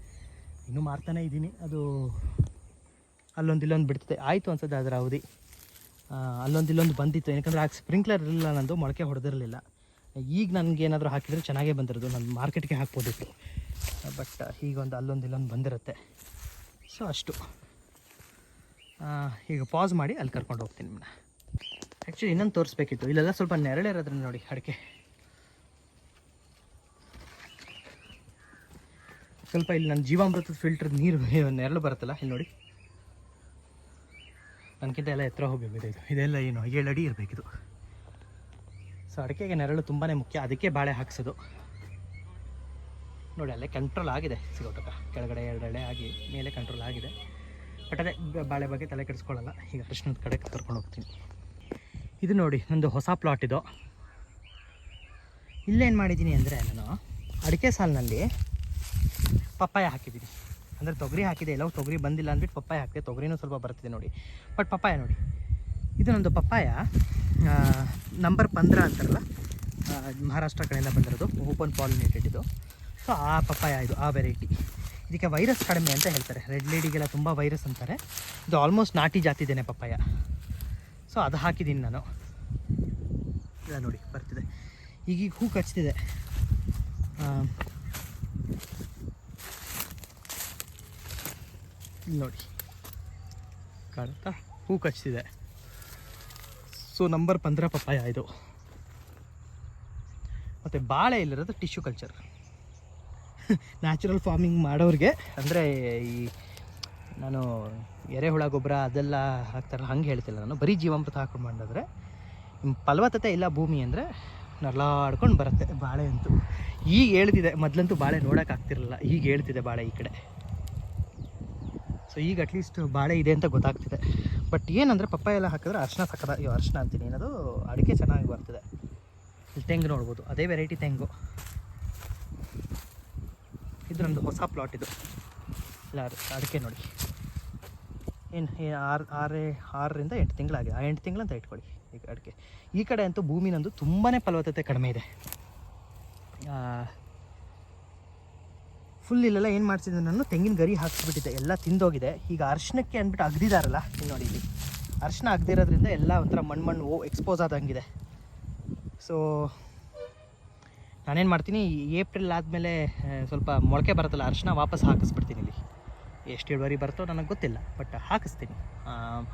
ಇನ್ನೂ ಮಾರ್ತಾನೆ ಇದ್ದೀನಿ. ಅದು ಅಲ್ಲೊಂದು ಇಲ್ಲೊಂದು ಬಿಡ್ತದೆ. ಆಯಿತು ಅನ್ಸುತ್ತೆ ಅದರ ಅವಧಿ. ಆ, ಅಲ್ಲೊಂದು ಇಲ್ಲೊಂದು ಬಂದಿತ್ತು. ಯಾಕಂದರೆ ಆಗ ಸ್ಪ್ರಿಂಕ್ಲರ್ ಇರಲಿಲ್ಲ ನಂದು ಮೊಳಕೆ ಹೊಡೆದಿರಲಿಲ್ಲ. ಈಗ ನನಗೆ ಏನಾದರೂ ಹಾಕಿದರೆ ಚೆನ್ನಾಗೇ ಬಂದಿರೋದು. ನಾನು ಮಾರ್ಕೆಟ್ಗೆ ಹಾಕ್ಬೋದಿತ್ತು. ಬಟ್ ಹೀಗೊಂದು ಅಲ್ಲೊಂದು ಇಲ್ಲೊಂದು ಬಂದಿರುತ್ತೆ. ಸೊ ಅಷ್ಟು. ಈಗ ಪಾಸ್ ಮಾಡಿ ಅಲ್ಲಿ ಕರ್ಕೊಂಡು ಹೋಗ್ತೀನಿ ನಿಮ್ಮನ್ನ ಆ್ಯಕ್ಚುಲಿ ಇನ್ನೊಂದು ತೋರಿಸ್ಬೇಕಿತ್ತು. ಇಲ್ಲೆಲ್ಲ ಸ್ವಲ್ಪ ನೆರಳಿರೋದ್ರಿಂದ ನೋಡಿ, ಅಡಿಕೆ. ಸ್ವಲ್ಪ ಇಲ್ಲಿ ನನ್ನ ಜೀವಾಮೃತದ ಫಿಲ್ಟರ್ ನೀರು ನೆರಳು ಬರುತ್ತಲ್ಲ, ಇಲ್ಲಿ ನೋಡಿ. ನನಗಿಂತ ಎಲ್ಲ ಎತ್ತರ ಹೋಗಬೇಕು ಇದು. ಇದೆಲ್ಲ ಏನು, ಏಳು ಅಡಿ ಇರಬೇಕಿದು. ಸೊ ಅಡಿಕೆಗೆ ನೆರಳು ತುಂಬಾ ಮುಖ್ಯ. ಅದಕ್ಕೆ ಬಾಳೆ ಹಾಕ್ಸೋದು. ನೋಡಿ, ಅಲ್ಲೇ ಕಂಟ್ರೋಲ್ ಆಗಿದೆ ಸಿಗೋಟಕ ಕೆಳಗಡೆ ಎರಡು ಎಳೆ ಆಗಿ, ಮೇಲೆ ಕಂಟ್ರೋಲ್ ಆಗಿದೆ. ಬಟ್ ಅದೇ ಬಾಳೆ ಬಗ್ಗೆ ತಲೆ ಕೆಡಿಸ್ಕೊಳ್ಳಲ್ಲ. ಈಗ ಅರಿಶಿನದ ಕಡೆ ಕರ್ಕೊಂಡು ಹೋಗ್ತೀನಿ. ಇದು ನೋಡಿ, ನಂದು ಹೊಸ ಪ್ಲಾಟ್ ಇದು. ಇಲ್ಲೇನು ಮಾಡಿದ್ದೀನಿ ಅಂದರೆ ನಾನು ಅಡಿಕೆ ಸಾಲಿನಲ್ಲಿ ಪಪ್ಪಾಯ ಹಾಕಿದ್ದೀನಿ ಅಂದರೆ ತೊಗರಿ ಹಾಕಿದೆ, ಎಲ್ಲವೂ ತೊಗರಿ ಬಂದಿಲ್ಲ ಅಂದ್ಬಿಟ್ಟು ಪಪ್ಪಾಯ ಹಾಕಿದೆ, ತೊಗರಿನೂ ಸ್ವಲ್ಪ ಬರ್ತಿದೆ ನೋಡಿ. ಬಟ್ ಪಪ್ಪಾಯ ನೋಡಿ. ಇದು ನಂದು ಪಪ್ಪಾಯ ನಂಬರ್ ಪಂದ್ರ ಅಂತಾರಲ್ಲ ಮಹಾರಾಷ್ಟ್ರ ಕಡೆಯಿಂದ ಬಂದಿರೋದು ಓಪನ್ ಪಾಲಿನೇಟೆಡ್ ಇದು. ಸೊ ಆ ಪಪ್ಪಾಯ ಇದು, ಆ ವೆರೈಟಿ ಇದಕ್ಕೆ ವೈರಸ್ ಕಡಿಮೆ ಅಂತ ಹೇಳ್ತಾರೆ. ರೆಡ್ ಲೇಡಿಗೆಲ್ಲ ತುಂಬ ವೈರಸ್ ಅಂತಾರೆ. ಇದು ಆಲ್ಮೋಸ್ಟ್ ನಾಟಿ ಜಾತಿದೇನೆ ಪಪ್ಪಾಯ. ಸೊ ಅದು ಹಾಕಿದ್ದೀನಿ ನಾನು. ಇಲ್ಲ ನೋಡಿ, ಬರ್ತಿದೆ. ಈಗೀಗ ಹೂ ಕಚ್ತಿದೆ. ನೋಡಿ. ಕಾಣುತ್ತಾ? ಹೂ ಕಚ್ತಿದೆ. ಸೊ ನಂಬರ್ ಪಂದ್ರ ಪಪ್ಪಾಯ ಇದು. ಮತ್ತು ಬಾಳೆ ಇಲ್ಲಿರೋದು ಟಿಶ್ಯೂ ಕಲ್ಚರ್. ನ್ಯಾಚುರಲ್ ಫಾರ್ಮಿಂಗ್ ಮಾಡೋರಿಗೆ, ಅಂದರೆ ಈ ನಾನು ಎರೆಹುಳ ಗೊಬ್ಬರ ಅದೆಲ್ಲ ಹಾಕ್ತಾರಲ್ಲ, ಹಂಗೆ ಹೇಳ್ತಿಲ್ಲ ನಾನು. ಬರೀ ಜೀವಾಮೃತ ಹಾಕೊಂಡು ಮಾಡಿದ್ರೆ ಫಲವತ್ತತೆ ಇಲ್ಲ ಭೂಮಿ ಅಂದರೆ ನರಳಾಡ್ಕೊಂಡು ಬರುತ್ತೆ ಬಾಳೆ ಅಂತೂ. ಈಗ ಹೇಳ್ತಿದೆ, ಮೊದಲಂತೂ ಬಾಳೆ ನೋಡೋಕ್ಕಾಗ್ತಿರಲಿಲ್ಲ ಈಗ ಹೇಳ್ತಿದೆ ಬಾಳೆ ಈ ಕಡೆ. ಸೊ ಈಗ ಅಟ್ಲೀಸ್ಟ್ ಬಾಳೆ ಇದೆ ಅಂತ ಗೊತ್ತಾಗ್ತಿದೆ. ಬಟ್ ಏನಂದರೆ ಪಪ್ಪಾಯ ಎಲ್ಲ ಹಾಕಿದ್ರೆ ಅರ್ಶಿನ ಸಕ್ಕದ, ಅಯ್ಯೋ, ಅರ್ಶನ ಅಂತೀನಿ. ಏನದು? ಅಡಿಕೆ ಚೆನ್ನಾಗಿ ಬರ್ತಿದೆ. ಇಲ್ಲಿ ತೆಂಗು ನೋಡ್ಬೋದು, ಅದೇ ವೆರೈಟಿ ತೆಂಗು. ಇದು ನಮ್ಮದು ಹೊಸ ಪ್ಲಾಟ್ ಇದು. ಇಲ್ಲ ಅಡ್- ಅಡಿಕೆ ನೋಡಿ. ಏನು ಆರು, ಆರೇ, ಆರರಿಂದ ಎಂಟು ತಿಂಗಳಾಗಿದೆ. ಆ ಎಂಟು ತಿಂಗಳು ಅಂತ ಇಟ್ಕೊಳ್ಳಿ. ಈಗ ಅಡಿಕೆ. ಈ ಕಡೆ ಅಂತೂ ಭೂಮಿ ನಂದು ತುಂಬಾ ಫಲವತ್ತತೆ ಕಡಿಮೆ ಇದೆ. ಫುಲ್ ಇಲ್ಲೆಲ್ಲ ಏನು ಮಾಡ್ತಿದ್ದೆ ನಾನು? ತೆಂಗಿನ ಗರಿ ಹಾಕ್ಸಿಬಿಟ್ಟಿದ್ದೆ. ಎಲ್ಲ ತಿಂದೋಗಿದೆ. ಈಗ ಅರ್ಶಿನಕ್ಕೆ ಅಂದ್ಬಿಟ್ಟು ಅಗ್ದಿದಾರಲ್ಲ, ಇಲ್ಲಿ ನೋಡಿ ಇಲ್ಲಿ. ಅರ್ಶಿನ ಅಗ್ದಿರೋದ್ರಿಂದ ಎಲ್ಲ ಒಂಥರ ಮಣ್ಣು ಮಣ್ಣು ಓ ಎಕ್ಸ್ಪೋಸ್ ಆದಂಗಿದೆ. ಸೊ ನಾನೇನು ಮಾಡ್ತೀನಿ ಏಪ್ರಿಲ್ ಆದಮೇಲೆ ಸ್ವಲ್ಪ ಮೊಳಕೆ ಬರುತ್ತಲ್ಲ, ಅರ್ಶಿನ ವಾಪಸ್ ಹಾಕಿಸ್ಬಿಡ್ತೀನಿ ಎಷ್ಟು ಇಳುವರಿ ಬರುತ್ತೋ ನನಗೆ ಗೊತ್ತಿಲ್ಲ ಬಟ್ ಹಾಕಿಸ್ತೀನಿ.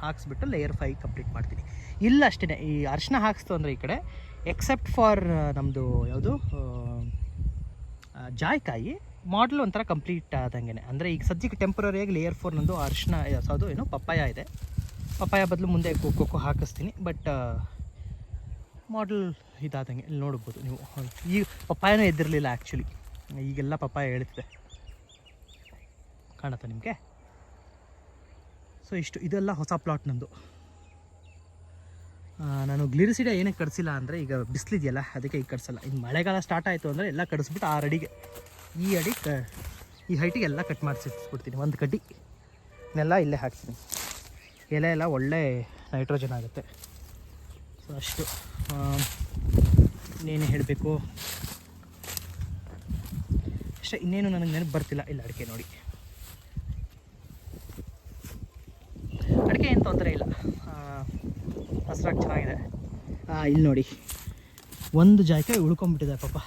ಹಾಕಿಸ್ಬಿಟ್ಟು ಲೇಯರ್ ಫೈ ಕಂಪ್ಲೀಟ್ ಮಾಡ್ತೀನಿ. ಇಲ್ಲ ಅಷ್ಟೇ ಈ ಅರ್ಶಿನ ಹಾಕಿಸ್ತು ಅಂದರೆ ಈ ಕಡೆ ಎಕ್ಸೆಪ್ಟ್ ಫಾರ್ ನಮ್ಮದು ಯಾವುದು ಜಾಯ್ಕಾಯಿ ಮಾಡಲ್ ಒಂಥರ ಕಂಪ್ಲೀಟ್ ಆದಂಗೆ ಅಂದರೆ ಈಗ ಸದ್ಯಕ್ಕೆ ಟೆಂಪ್ರರಿಯಾಗಿ ಲೇಯರ್ ಫೋರ್ ನಂದು ಅರ್ಶಿನ ಅದು ಏನು ಪಪ್ಪಾಯ ಇದೆ. ಪಪ್ಪಾಯ ಬದಲು ಮುಂದೆ ಕೊಕ್ಕೋ ಹಾಕಿಸ್ತೀನಿ ಬಟ್ ಮಾಡಲ್ ಇದಾದಂಗೆ, ಇಲ್ಲಿ ನೋಡ್ಬೋದು ನೀವು. ಈ ಪಪ್ಪಾಯನೂ ಎದ್ದಿರಲಿಲ್ಲ ಆ್ಯಕ್ಚುಲಿ ಈಗೆಲ್ಲ ಪಪ್ಪಾಯ ಹೇಳ್ತಿದೆ ಕಾಣುತ್ತಾ ನಿಮಗೆ. ಸೊ ಇಷ್ಟು ಇದೆಲ್ಲ ಹೊಸ ಪ್ಲಾಟ್ ನಂದು ನಾನು ಗ್ಲಿರಿಸಿಡ ಏನಕ್ಕೆ ಕಡಿಸಿಲ್ಲ ಅಂದರೆ ಈಗ ಬಿಸಿಲಿದೆಯಲ್ಲ, ಅದಕ್ಕೆ ಈಗ ಕಡಿಸಲ್ಲ ಇನ್ನು ಮಳೆಗಾಲ ಸ್ಟಾರ್ಟ್ ಆಯಿತು ಅಂದರೆ ಎಲ್ಲ ಕಡಿಸ್ಬಿಟ್ಟು ಆರು ಅಡಿಗೆ. ಈ ಅಡಿ ಕ ಈ ಹೈಟಿಗೆ ಎಲ್ಲ ಕಟ್ ಮಾಡಿಸಿಟ್ಬಿಡ್ತೀನಿ. ಒಂದು ಕಡ್ಡಿ. ಇನ್ನೆಲ್ಲ ಇಲ್ಲೇ ಹಾಕ್ತೀನಿ. ಎಲೆ ಎಲ್ಲ ಒಳ್ಳೆ ನೈಟ್ರೋಜನ್ ಆಗುತ್ತೆ. ಸೊ ಅಷ್ಟು. ಇನ್ನೇನು ಹೇಳಬೇಕು? ಅಷ್ಟೇ, ಇನ್ನೇನು ನನಗೆ ನೆನಪು ಬರ್ತಿಲ್ಲ. ಇಲ್ಲ, ಅಡಿಕೆ ನೋಡಿ. ಅಡಿಕೆ ಏನು ತೊಂದರೆ ಇಲ್ಲ. ಹಸ್ರಾಗಿ ಚೆನ್ನಾಗಿದೆ ಇಲ್ಲಿ ನೋಡಿ. ಒಂದು ಜಾಯ್ಕಾಯಿ ಉಳ್ಕೊಂಬಿಟ್ಟಿದೆ ಪಾಪ.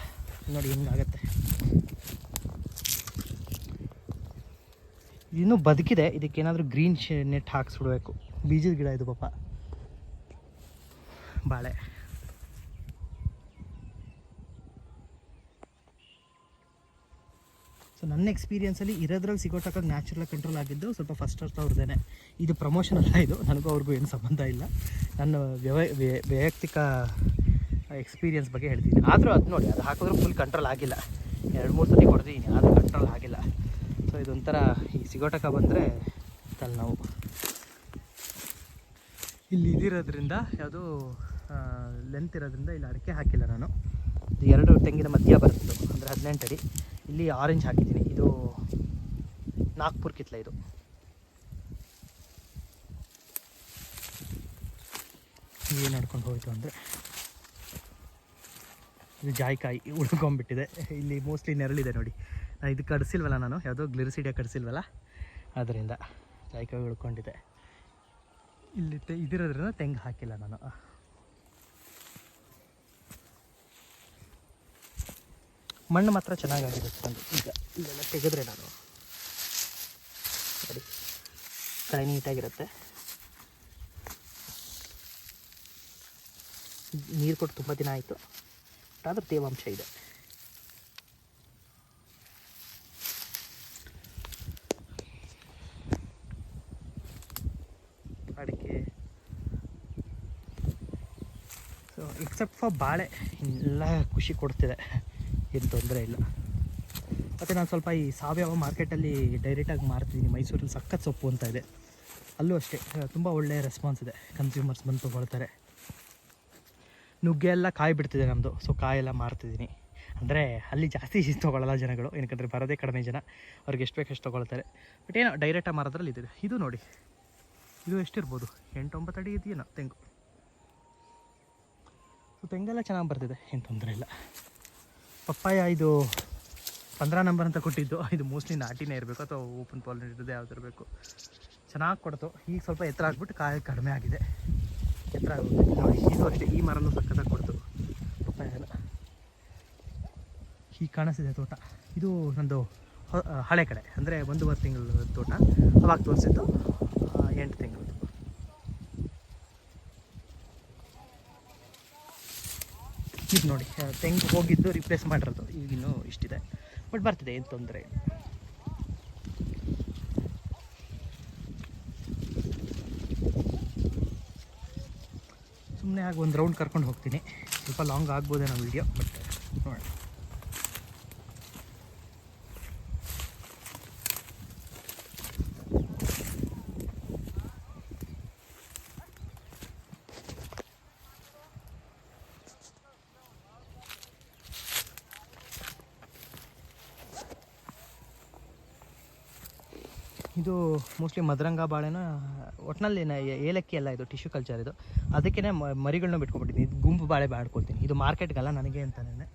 ನೋಡಿ, ಹಿಂಗಾಗತ್ತೆ. ಇನ್ನೂ ಬದುಕಿದೆ. ಇದಕ್ಕೇನಾದರೂ ಗ್ರೀನ್ ಶೇ ನೆಟ್ ಹಾಕ್ಸ್ಬಿಡ್ಬೇಕು. ಬೀಜದ ಗಿಡ ಇದು ಪಾಪ. ಬಾಳೆ. ನನ್ನ ಎಕ್ಸ್ಪೀರಿಯನ್ಸಲ್ಲಿ ಇರೋದ್ರಲ್ಲಿ ಸಿಗೋ ತಕ್ಕ ನ್ಯಾಚುರಲ್ ಕಂಟ್ರೋಲ್ ಆಗಿದ್ದು ಸ್ವಲ್ಪ ಫಸ್ಟ್ ಅರ್ಥ ಅವ್ರದ್ದೇನೆ ಇದು ಪ್ರಮೋಷನ್ ಅಲ್ಲ ಇದು, ನನಗೂ ಅವ್ರಿಗೂ ಏನು ಸಂಬಂಧ ಇಲ್ಲ. ನನ್ನ ವ್ಯವ, ವ್ಯ- ವೈಯಕ್ತಿಕ ಎಕ್ಸ್ಪೀರಿಯನ್ಸ್ ಬಗ್ಗೆ ಹೇಳ್ತೀನಿ. ಆದರೂ ಅದು ನೋಡಿ, ಅದು ಹಾಕಿದ್ರೂ ಫುಲ್ ಕಂಟ್ರೋಲ್ ಆಗಿಲ್ಲ. ಎರಡು, ಮೂರು ಸತಿ ಕೊಡ್ತೀನಿ, ಆದರೂ ಕಂಟ್ರೋಲ್ ಆಗಿಲ್ಲ. ಸೊ ಇದೊಂಥರ ಈ ಸಿಗೋಟಕ ಬಂದರೆ ತಲೆನೋವು ಇಲ್ಲಿ ಇದಿರೋದ್ರಿಂದ, ಯಾವುದು ಲೆಂತ್ ಇರೋದ್ರಿಂದ ಇಲ್ಲಿ ಅಡಿಕೆ ಹಾಕಿಲ್ಲ ನಾನು. ಎರಡು ತೆಂಗಿನ ಮಧ್ಯ ಬರ್ತಿತ್ತು ಅಂದರೆ ಹದಿನೆಂಟು ಅಡಿ. ಇಲ್ಲಿ ಆರೆಂಜ್ ಹಾಕಿದ್ದೀನಿ. ಇದು ನಾಗ್ಪುರ್ ಕಿತ್ಲೆ ಇದು. ಏನು ನಡ್ಕೊಂಡು ಹೋಯಿತು ಅಂದರೆ ಇದು ಜಾಯ್ಕಾಯಿ ಉಳ್ಕೊಂಬಿಟ್ಟಿದೆ ಇಲ್ಲಿ ಮೋಸ್ಟ್ಲಿ ನೆರಳಿದೆ ನೋಡಿ. ಇದು ಕಡಿಸಿಲ್ವಲ್ಲ ನಾನು? ಯಾವುದೋ ಗ್ಲಿರಿಸಿಡಿಯ ಕಡಿಸಿಲ್ವಲ್ಲ? ಅದರಿಂದ ಜಾಯ್ಕಾಯಿ ಉಳ್ಕೊಂಡಿದೆ. ಇಲ್ಲಿ ತೆ ಇದಿರೋದ್ರಿಂದ ತೆಂಗು ಹಾಕಿಲ್ಲ ನಾನು. ಮಣ್ಣು ಮಾತ್ರ ಚೆನ್ನಾಗಾಗಿರುತ್ತೆ ನಂದು ಈಗ ಇದೆಲ್ಲ ತೆಗೆದ್ರೆ ನಾನು. ನೋಡಿ ಕೈ ನೀಟಾಗಿರುತ್ತೆ. ನೀರು ಕೊಟ್ಟು ತುಂಬ ದಿನ ಆಯಿತು. ಆದ್ರೆ ತೇವಾಂಶ ಇದೆ. ಅಡಿಕೆ. ಸೊ ಎಕ್ಸೆಪ್ಟ್ ಫಾರ್ ಬಾಳೆ, ಎಲ್ಲ ಖುಷಿ ಕೊಡ್ತಿದೆ. ಏನು ತೊಂದರೆ ಇಲ್ಲ. ಮತ್ತು ನಾನು ಸ್ವಲ್ಪ ಈ ಸಾವಯವ ಮಾರ್ಕೆಟಲ್ಲಿ ಡೈರೆಕ್ಟಾಗಿ ಮಾರ್ತಿದ್ದೀನಿ ಮೈಸೂರಲ್ಲಿ ಸಖತ್ ಸೊಪ್ಪು ಅಂತ ಇದೆ. ಅಲ್ಲೂ ಅಷ್ಟೇ ತುಂಬ ಒಳ್ಳೆಯ ರೆಸ್ಪಾನ್ಸ್ ಇದೆ. ಕನ್ಸ್ಯೂಮರ್ಸ್ ಬಂದು ತೊಗೊಳ್ತಾರೆ. ನುಗ್ಗೆ ಎಲ್ಲ ಕಾಯಿ ಬಿಡ್ತಿದೆ ನಮ್ಮದು ಸೊ ಕಾಯೆಲ್ಲ ಮಾರ್ತಿದ್ದೀನಿ ಅಂದರೆ ಅಲ್ಲಿ ಜಾಸ್ತಿ ತೊಗೊಳ್ಳಲ್ಲ ಜನಗಳು. ಏನಕ್ಕಂದರೆ ಬರೋದೇ ಕಡಿಮೆ ಜನ. ಅವ್ರಿಗೆ ಎಷ್ಟು ಬೇಕು ಎಷ್ಟು ತೊಗೊಳ್ತಾರೆ. ಬಟ್ ಏನೋ ಡೈರೆಕ್ಟಾಗಿ ಮಾರೋದ್ರಲ್ಲಿ ಇದೆ. ಇದು ನೋಡಿ. ಇದು ಎಷ್ಟಿರ್ಬೋದು? ಎಂಟೊಂಬತ್ತು ಅಡಿ ಇದೆಯೇನೋ? ತೆಂಗು. ಸೊ ತೆಂಗೆಲ್ಲ ಚೆನ್ನಾಗಿ ಬರ್ತಿದೆ. ಏನು ತೊಂದರೆ ಇಲ್ಲ. ಪಪ್ಪಾಯ ಇದು ಪಂದ್ರ ನಂಬರ್ ಅಂತ ಕೊಟ್ಟಿದ್ದು. ಇದು ಮೋಸ್ಟ್ಲಿ ನಾಟಿನೇ ಇರಬೇಕು. ಅಥವಾ ಓಪನ್ ಪಾಲ್ ಇರೋದೇ ಯಾವ್ದು ಇರಬೇಕು ಚೆನ್ನಾಗಿ ಕೊಡ್ತು. ಈಗ ಸ್ವಲ್ಪ ಎತ್ತರ ಹಾಕ್ಬಿಟ್ಟು ಕಾಯಿ ಕಡಿಮೆ ಆಗಿದೆ. ಎತ್ತರ ಆಗುತ್ತೆ. ಇದು ಅಷ್ಟೇ. ಈ ಮರನೂ ಸಕ್ಕತ್ತಾಗಿ ಕೊಡ್ತು ಪಪ್ಪಾಯ ಎಲ್ಲ ಹೀಗೆ ಕಾಣಿಸ್ತಿದೆ ತೋಟ. ಇದು ನಂದು ಹಳೆ ಕಡೆ. ಅಂದರೆ ಒಂದೂವರೆ ತಿಂಗಳ ತೋಟ. ಅವಾಗ ತೋರಿಸಿದ್ದು ಎಂಟು ತಿಂಗಳದ್ದು. ಇದು ನೋಡಿ. ತೆಂಗು ಹೋಗಿದ್ದು ರಿಪ್ಲೇಸ್ ಮಾಡಿರೋದು. ಈಗಿನ್ನೂ ಇಷ್ಟಿದೆ. ಬಟ್ ಬರ್ತಿದೆ, ಏನು ತೊಂದರೆ ಸುಮ್ಮನೆ ಆಗಿ ಒಂದು ರೌಂಡ್ ಕರ್ಕೊಂಡು ಹೋಗ್ತೀನಿ. ಸ್ವಲ್ಪ ಲಾಂಗ್ ಆಗ್ಬೋದೇನೋ ವೀಡಿಯೋ ಬಟ್ ನೋಡೋಣ. ಇದು ಮೋಸ್ಟ್ಲಿ ಮದರಂಗ ಬಾಳೆನ ಒಟ್ಟಿನಲ್ಲಿ ಏಲಕ್ಕಿ ಎಲ್ಲ ಇದು ಟಿಶ್ಯೂ ಕಲ್ಚರ್ ಇದು. ಅದಕ್ಕೇ ಮರಿಗಳನ್ನ ಬಿಟ್ಕೊಂಡ್ಬಿಟ್ಟಿದ್ದೀನಿ ಇದು ಗುಂಪು ಬಾಳೆ ಮಾಡ್ಕೊಳ್ತೀನಿ ಇದು ಮಾರ್ಕೆಟ್ಗಲ್ಲ ನನಗೆ ಅಂತಲೇ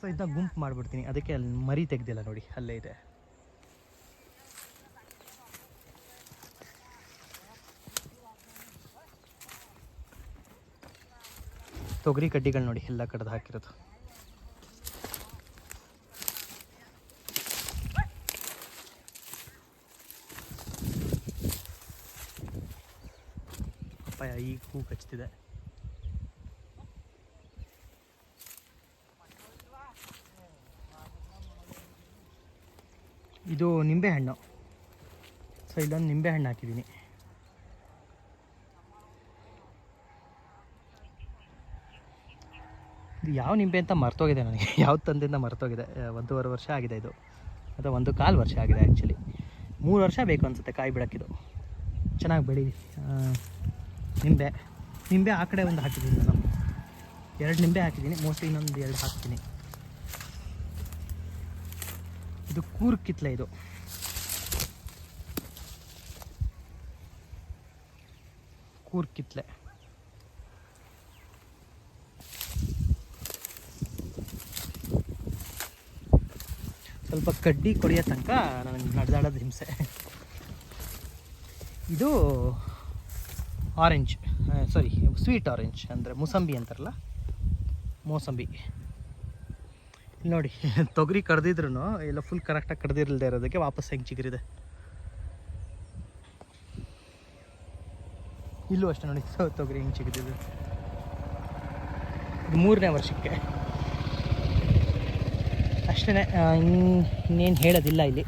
ಸೊ ಇದನ್ನ ಗುಂಪು ಮಾಡಿಬಿಡ್ತೀನಿ. ಅದಕ್ಕೆ ಅಲ್ಲಿ ಮರಿ ತೆಗ್ದಿಲ್ಲ ನೋಡಿ, ಅಲ್ಲೇ ಇದೆ. ತೊಗರಿ ಕಡ್ಡಿಗಳು ನೋಡಿ, ಎಲ್ಲ ಕಡ್ದು ಹಾಕಿರೋದು ಪಪ್ಪಾಯ ಈಗ ಹೂ ಕಚ್ತಿದೆ ಇದು ನಿಂಬೆಹಣ್ಣು. ಸೊ ಇಲ್ಲೊಂದು ನಿಂಬೆಹಣ್ಣು ಹಾಕಿದ್ದೀನಿ. ಇದು ಯಾವ ನಿಂಬೆ ಅಂತ ಮರ್ತೋಗಿದೆ ನನಗೆ. ಯಾವ ತಂದೆಯಿಂದ ಮರ್ತೋಗಿದೆ. ಒಂದೂವರೆ ವರ್ಷ ಆಗಿದೆ ಇದು. ಅಥವಾ ಒಂದು ಕಾಲು ವರ್ಷ ಆಗಿದೆ ಆ್ಯಕ್ಚುಲಿ ಮೂರು ವರ್ಷ ಬೇಕು ಅನಿಸುತ್ತೆ ಕಾಯಿ ಬಿಡೋಕ್ಕಿದು. ಚೆನ್ನಾಗಿ ಬೆಳಿ ನಿಂಬೆ ನಿಂಬೆ ಆ ಕಡೆ ಒಂದು ಹಾಕಿದ್ದೀನಿ ನಾನು. ಎರಡು ನಿಂಬೆ ಹಾಕಿದ್ದೀನಿ ಮೋಸ್ಟ್ಲಿ ಇನ್ನೊಂದು ಎರಡು ಹಾಕ್ತೀನಿ. ಇದು ಕೂರ್ ಕಿತ್ಲೆ ಇದು. ಕೂರ್ ಕಿತ್ಲೆ. ಸ್ವಲ್ಪ ಕಡ್ಡಿ ಕೊಡಿಯೋ ತನಕ ನನಗೆ ನಡೆದಾಡೋದು ಹಿಂಸೆ. ಇದು ಆರೆಂಜ್ ಸಾರಿ ಸ್ವೀಟ್ ಆರೆಂಜ್ ಅಂದರೆ ಮೂಸಂಬಿ ಅಂತಾರಲ್ಲ? ಮೋಸಂಬಿ. ನೋಡಿ, ತೊಗರಿ ಕಡ್ದಿದ್ರು ಎಲ್ಲ ಫುಲ್ ಕರೆಕ್ಟಾಗಿ ಕಡ್ದಿರಲ್ದೇ ಇರೋದಕ್ಕೆ ವಾಪಸ್ ಹೆಂಗೆ ಚಿಗುರಿದೆ? ಇಲ್ಲೂ ಅಷ್ಟೇ ನೋಡಿ, ತೊಗರಿ ಹೆಂಗೆ ಚಿಗಿದಿದೆ ಇದು ಮೂರನೇ ವರ್ಷಕ್ಕೆ. ಅಷ್ಟೇ ಇನ್ನೇನು ಹೇಳೋದಿಲ್ಲ ಇಲ್ಲಿ.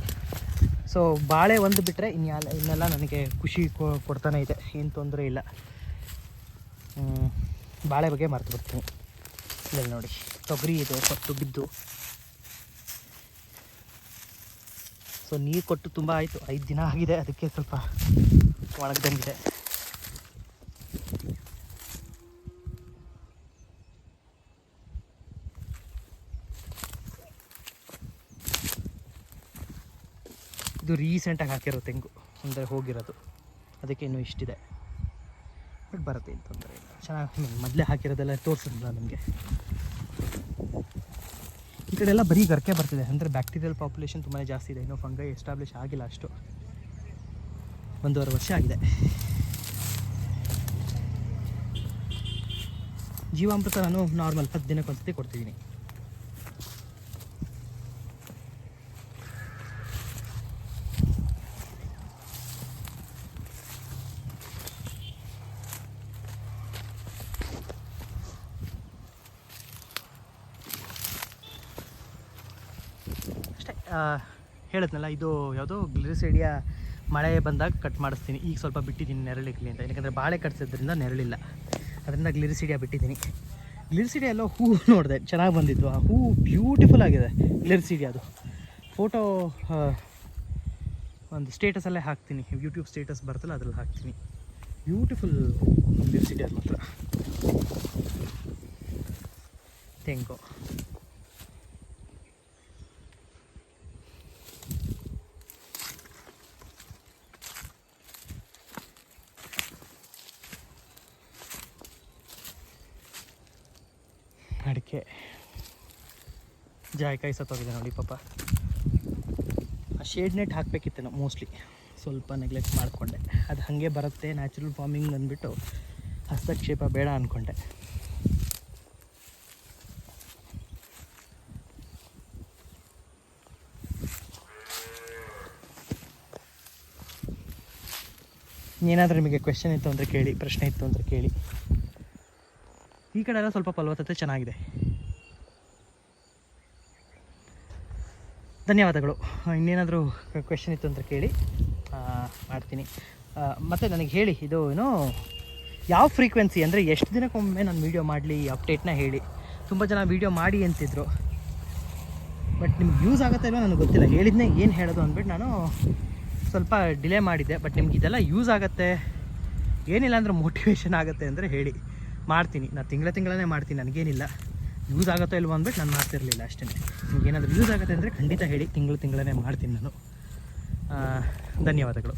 ಸೊ ಬಾಳೆ ಒಂದು ಬಿಟ್ಟರೆ ಇನ್ಯಾಲ ಇನ್ನೆಲ್ಲ ನನಗೆ ಖುಷಿ ಕೊಡ್ತಾನೆ ಇದೆ. ಏನು ತೊಂದರೆ ಇಲ್ಲ. ಬಾಳೆ ಬಗ್ಗೆ ಮರೆತು ಬಿಡ್ತೀನಿ. ಇಲ್ಲಿ ನೋಡಿ, ತೊಗರಿ ಇದು ಕೊಟ್ಟು ಬಿದ್ದು. ಸೊ ನೀರು ಕೊಟ್ಟು ತುಂಬ ಆಯಿತು. ಐದು ದಿನ ಆಗಿದೆ, ಅದಕ್ಕೆ ಸ್ವಲ್ಪ ಒಣಗ್ದಂಗಿದೆ. ಇದು ರೀಸೆಂಟಾಗಿ ಹಾಕಿರೋ ತೆಂಗು, ಅಂದರೆ ಹೋಗಿರೋದು. ಅದಕ್ಕೆ ಇನ್ನೂ ಇಷ್ಟಿದೆ. ಬಟ್ ಬರುತ್ತೆ, ಏನು ತೊಂದರೆ ಇಲ್ಲ. ಚೆನ್ನಾಗಿ ಮೊದಲೇ ಹಾಕಿರೋದೆಲ್ಲ ತೋರಿಸಿದ್ಲ ನಿಮಗೆ. ಈ ಕಡೆ ಎಲ್ಲ ಬರೀ ಗರ್ಕೆ ಬರ್ತಿದೆ. ಅಂದರೆ ಬ್ಯಾಕ್ಟೀರಿಯಲ್ ಪಾಪ್ಯುಲೇಷನ್ ತುಂಬಾ ಜಾಸ್ತಿ ಇದೆ. ಇನ್ನೂ ಫಂಗೈ ಎಸ್ಟಾಬ್ಲಿಷ್ ಆಗಿಲ್ಲ ಅಷ್ಟು. ಒಂದೂವರೆ ವರ್ಷ ಆಗಿದೆ. ಜೀವಾಮೃತ ನಾನು ನಾರ್ಮಲ್ ಹತ್ತು ದಿನಕ್ಕೆ ಒಂದ್ಸತಿ ಕೊಡ್ತಿದ್ದೀನಿ ಅಷ್ಟೇ ಆ, ಹೇಳಿದ್ನಲ್ಲ, ಇದು ಯಾವುದೋ ಗ್ಲಿರಿಸೈಡಿಯಾ ಮಳೆ ಬಂದಾಗ ಕಟ್ ಮಾಡಿಸ್ತೀನಿ. ಈಗ ಸ್ವಲ್ಪ ಬಿಟ್ಟಿದ್ದೀನಿ ನೆರಳಿಕ್ಲಿ ಅಂತ. ಯಾಕಂದರೆ ಬಾಳೆ ಕಟ್ಸಿದ್ರಿಂದ ನೆರಳಿಲ್ಲ. ಅದರಿಂದ ಗ್ಲಿರಿಸಿಡಿಯಾ ಬಿಟ್ಟಿದ್ದೀನಿ. ಗ್ಲಿರಿಸಿಡಿಯಾ ಎಲ್ಲೋ ಹೂ ನೋಡಿದೆ, ಚೆನ್ನಾಗಿ ಬಂದಿತ್ತು. ಆ ಹೂ ಬ್ಯೂಟಿಫುಲ್ ಆಗಿದೆ ಗ್ಲಿರಿಸಿಡಿಯಾದು ಫೋಟೋ ಒಂದು ಸ್ಟೇಟಸಲ್ಲೇ ಹಾಕ್ತೀನಿ. ಯೂಟ್ಯೂಬ್ ಸ್ಟೇಟಸ್ ಬರ್ತಲ್ಲ, ಅದರಲ್ಲಿ ಹಾಕ್ತೀನಿ. ಬ್ಯೂಟಿಫುಲ್ ಗ್ಲಿರಿಸಿಡಿಯಾ ಮಾತ್ರ. ತೆಂಗು ಅಡಿಕೆ ಜಾಯಿಕಾಯಿ ಸತ್ತೋಗಿದೆ ನೋಡಿ ಪಾಪ. ಆ ಶೇಡ್ ನೆಟ್ ಹಾಕಬೇಕಿತ್ತು ಮೋಸ್ಟ್ಲಿ ಸ್ವಲ್ಪ ನೆಗ್ಲೆಕ್ಟ್ ಮಾಡಿಕೊಂಡೆ. ಅದು ಹಾಗೆ ಬರುತ್ತೆ ನ್ಯಾಚುರಲ್ ಫಾರ್ಮಿಂಗ್ ಅಂದ್ಬಿಟ್ಟು ಹಸ್ತಕ್ಷೇಪ ಬೇಡ ಅಂದ್ಕೊಂಡೆ ಏನಾದರೂ ನಿಮಗೆ ಕ್ವೆಶನ್ ಇತ್ತು ಅಂದರೆ ಕೇಳಿ, ಪ್ರಶ್ನೆ ಇತ್ತು ಅಂದರೆ ಕೇಳಿ. ಈ ಕಡೆ ಎಲ್ಲ ಸ್ವಲ್ಪ ಫಲವತ್ತತೆ ಚೆನ್ನಾಗಿದೆ. ಧನ್ಯವಾದಗಳು. ಇನ್ನೇನಾದರೂ ಕ್ವೆಶನ್ ಇತ್ತು ಅಂತ ಕೇಳಿ ಮಾಡ್ತೀನಿ. ಮತ್ತು ನನಗೆ ಹೇಳಿ, ಇದು ಏನು, ಯಾವ ಫ್ರೀಕ್ವೆನ್ಸಿ ಅಂದರೆ ಎಷ್ಟು ದಿನಕ್ಕೊಮ್ಮೆ ನಾನು ವೀಡಿಯೋ ಮಾಡಲಿ ಅಪ್ಡೇಟ್ನ ಹೇಳಿ. ತುಂಬ ಜನ ವೀಡಿಯೋ ಮಾಡಿ ಅಂತಿದ್ರು. ಬಟ್ ನಿಮ್ಗೆ ಯೂಸ್ ಆಗುತ್ತೆ ಇಲ್ವೋ ನನಗೆ ಗೊತ್ತಿಲ್ಲ. ಹೇಳಿದ್ನೇ ಏನು ಹೇಳೋದು ಅಂದ್ಬಿಟ್ಟು ನಾನು ಸ್ವಲ್ಪ ಡಿಲೇ ಮಾಡಿದ್ದೆ. ಬಟ್ ನಿಮ್ಗೆ ಇದೆಲ್ಲ ಯೂಸ್ ಆಗುತ್ತೆ. ಏನಿಲ್ಲ ಅಂದ್ರೆ ಮೋಟಿವೇಶನ್ ಆಗುತ್ತೆ ಅಂದರೆ ಹೇಳಿ. ಮಾಡ್ತೀನಿ. ನಾನು ತಿಂಗಳ ತಿಂಗಳೇ ಮಾಡ್ತೀನಿ. ನನಗೇನಿಲ್ಲ. ಯೂಸ್ ಆಗುತ್ತೋ ಇಲ್ವೋ ಅಂದ್ಬಿಟ್ಟು ನಾನು ಮಾಡ್ತಿರಲಿಲ್ಲ ಅಷ್ಟೇ. ನಿಮ್ಗೆ ಏನಾದರೂ ಯೂಸ್ ಆಗುತ್ತೆ ಅಂದರೆ ಖಂಡಿತ ಹೇಳಿ, ತಿಂಗಳು ತಿಂಗಳೇ ಮಾಡ್ತೀನಿ ನಾನು. ಧನ್ಯವಾದಗಳು.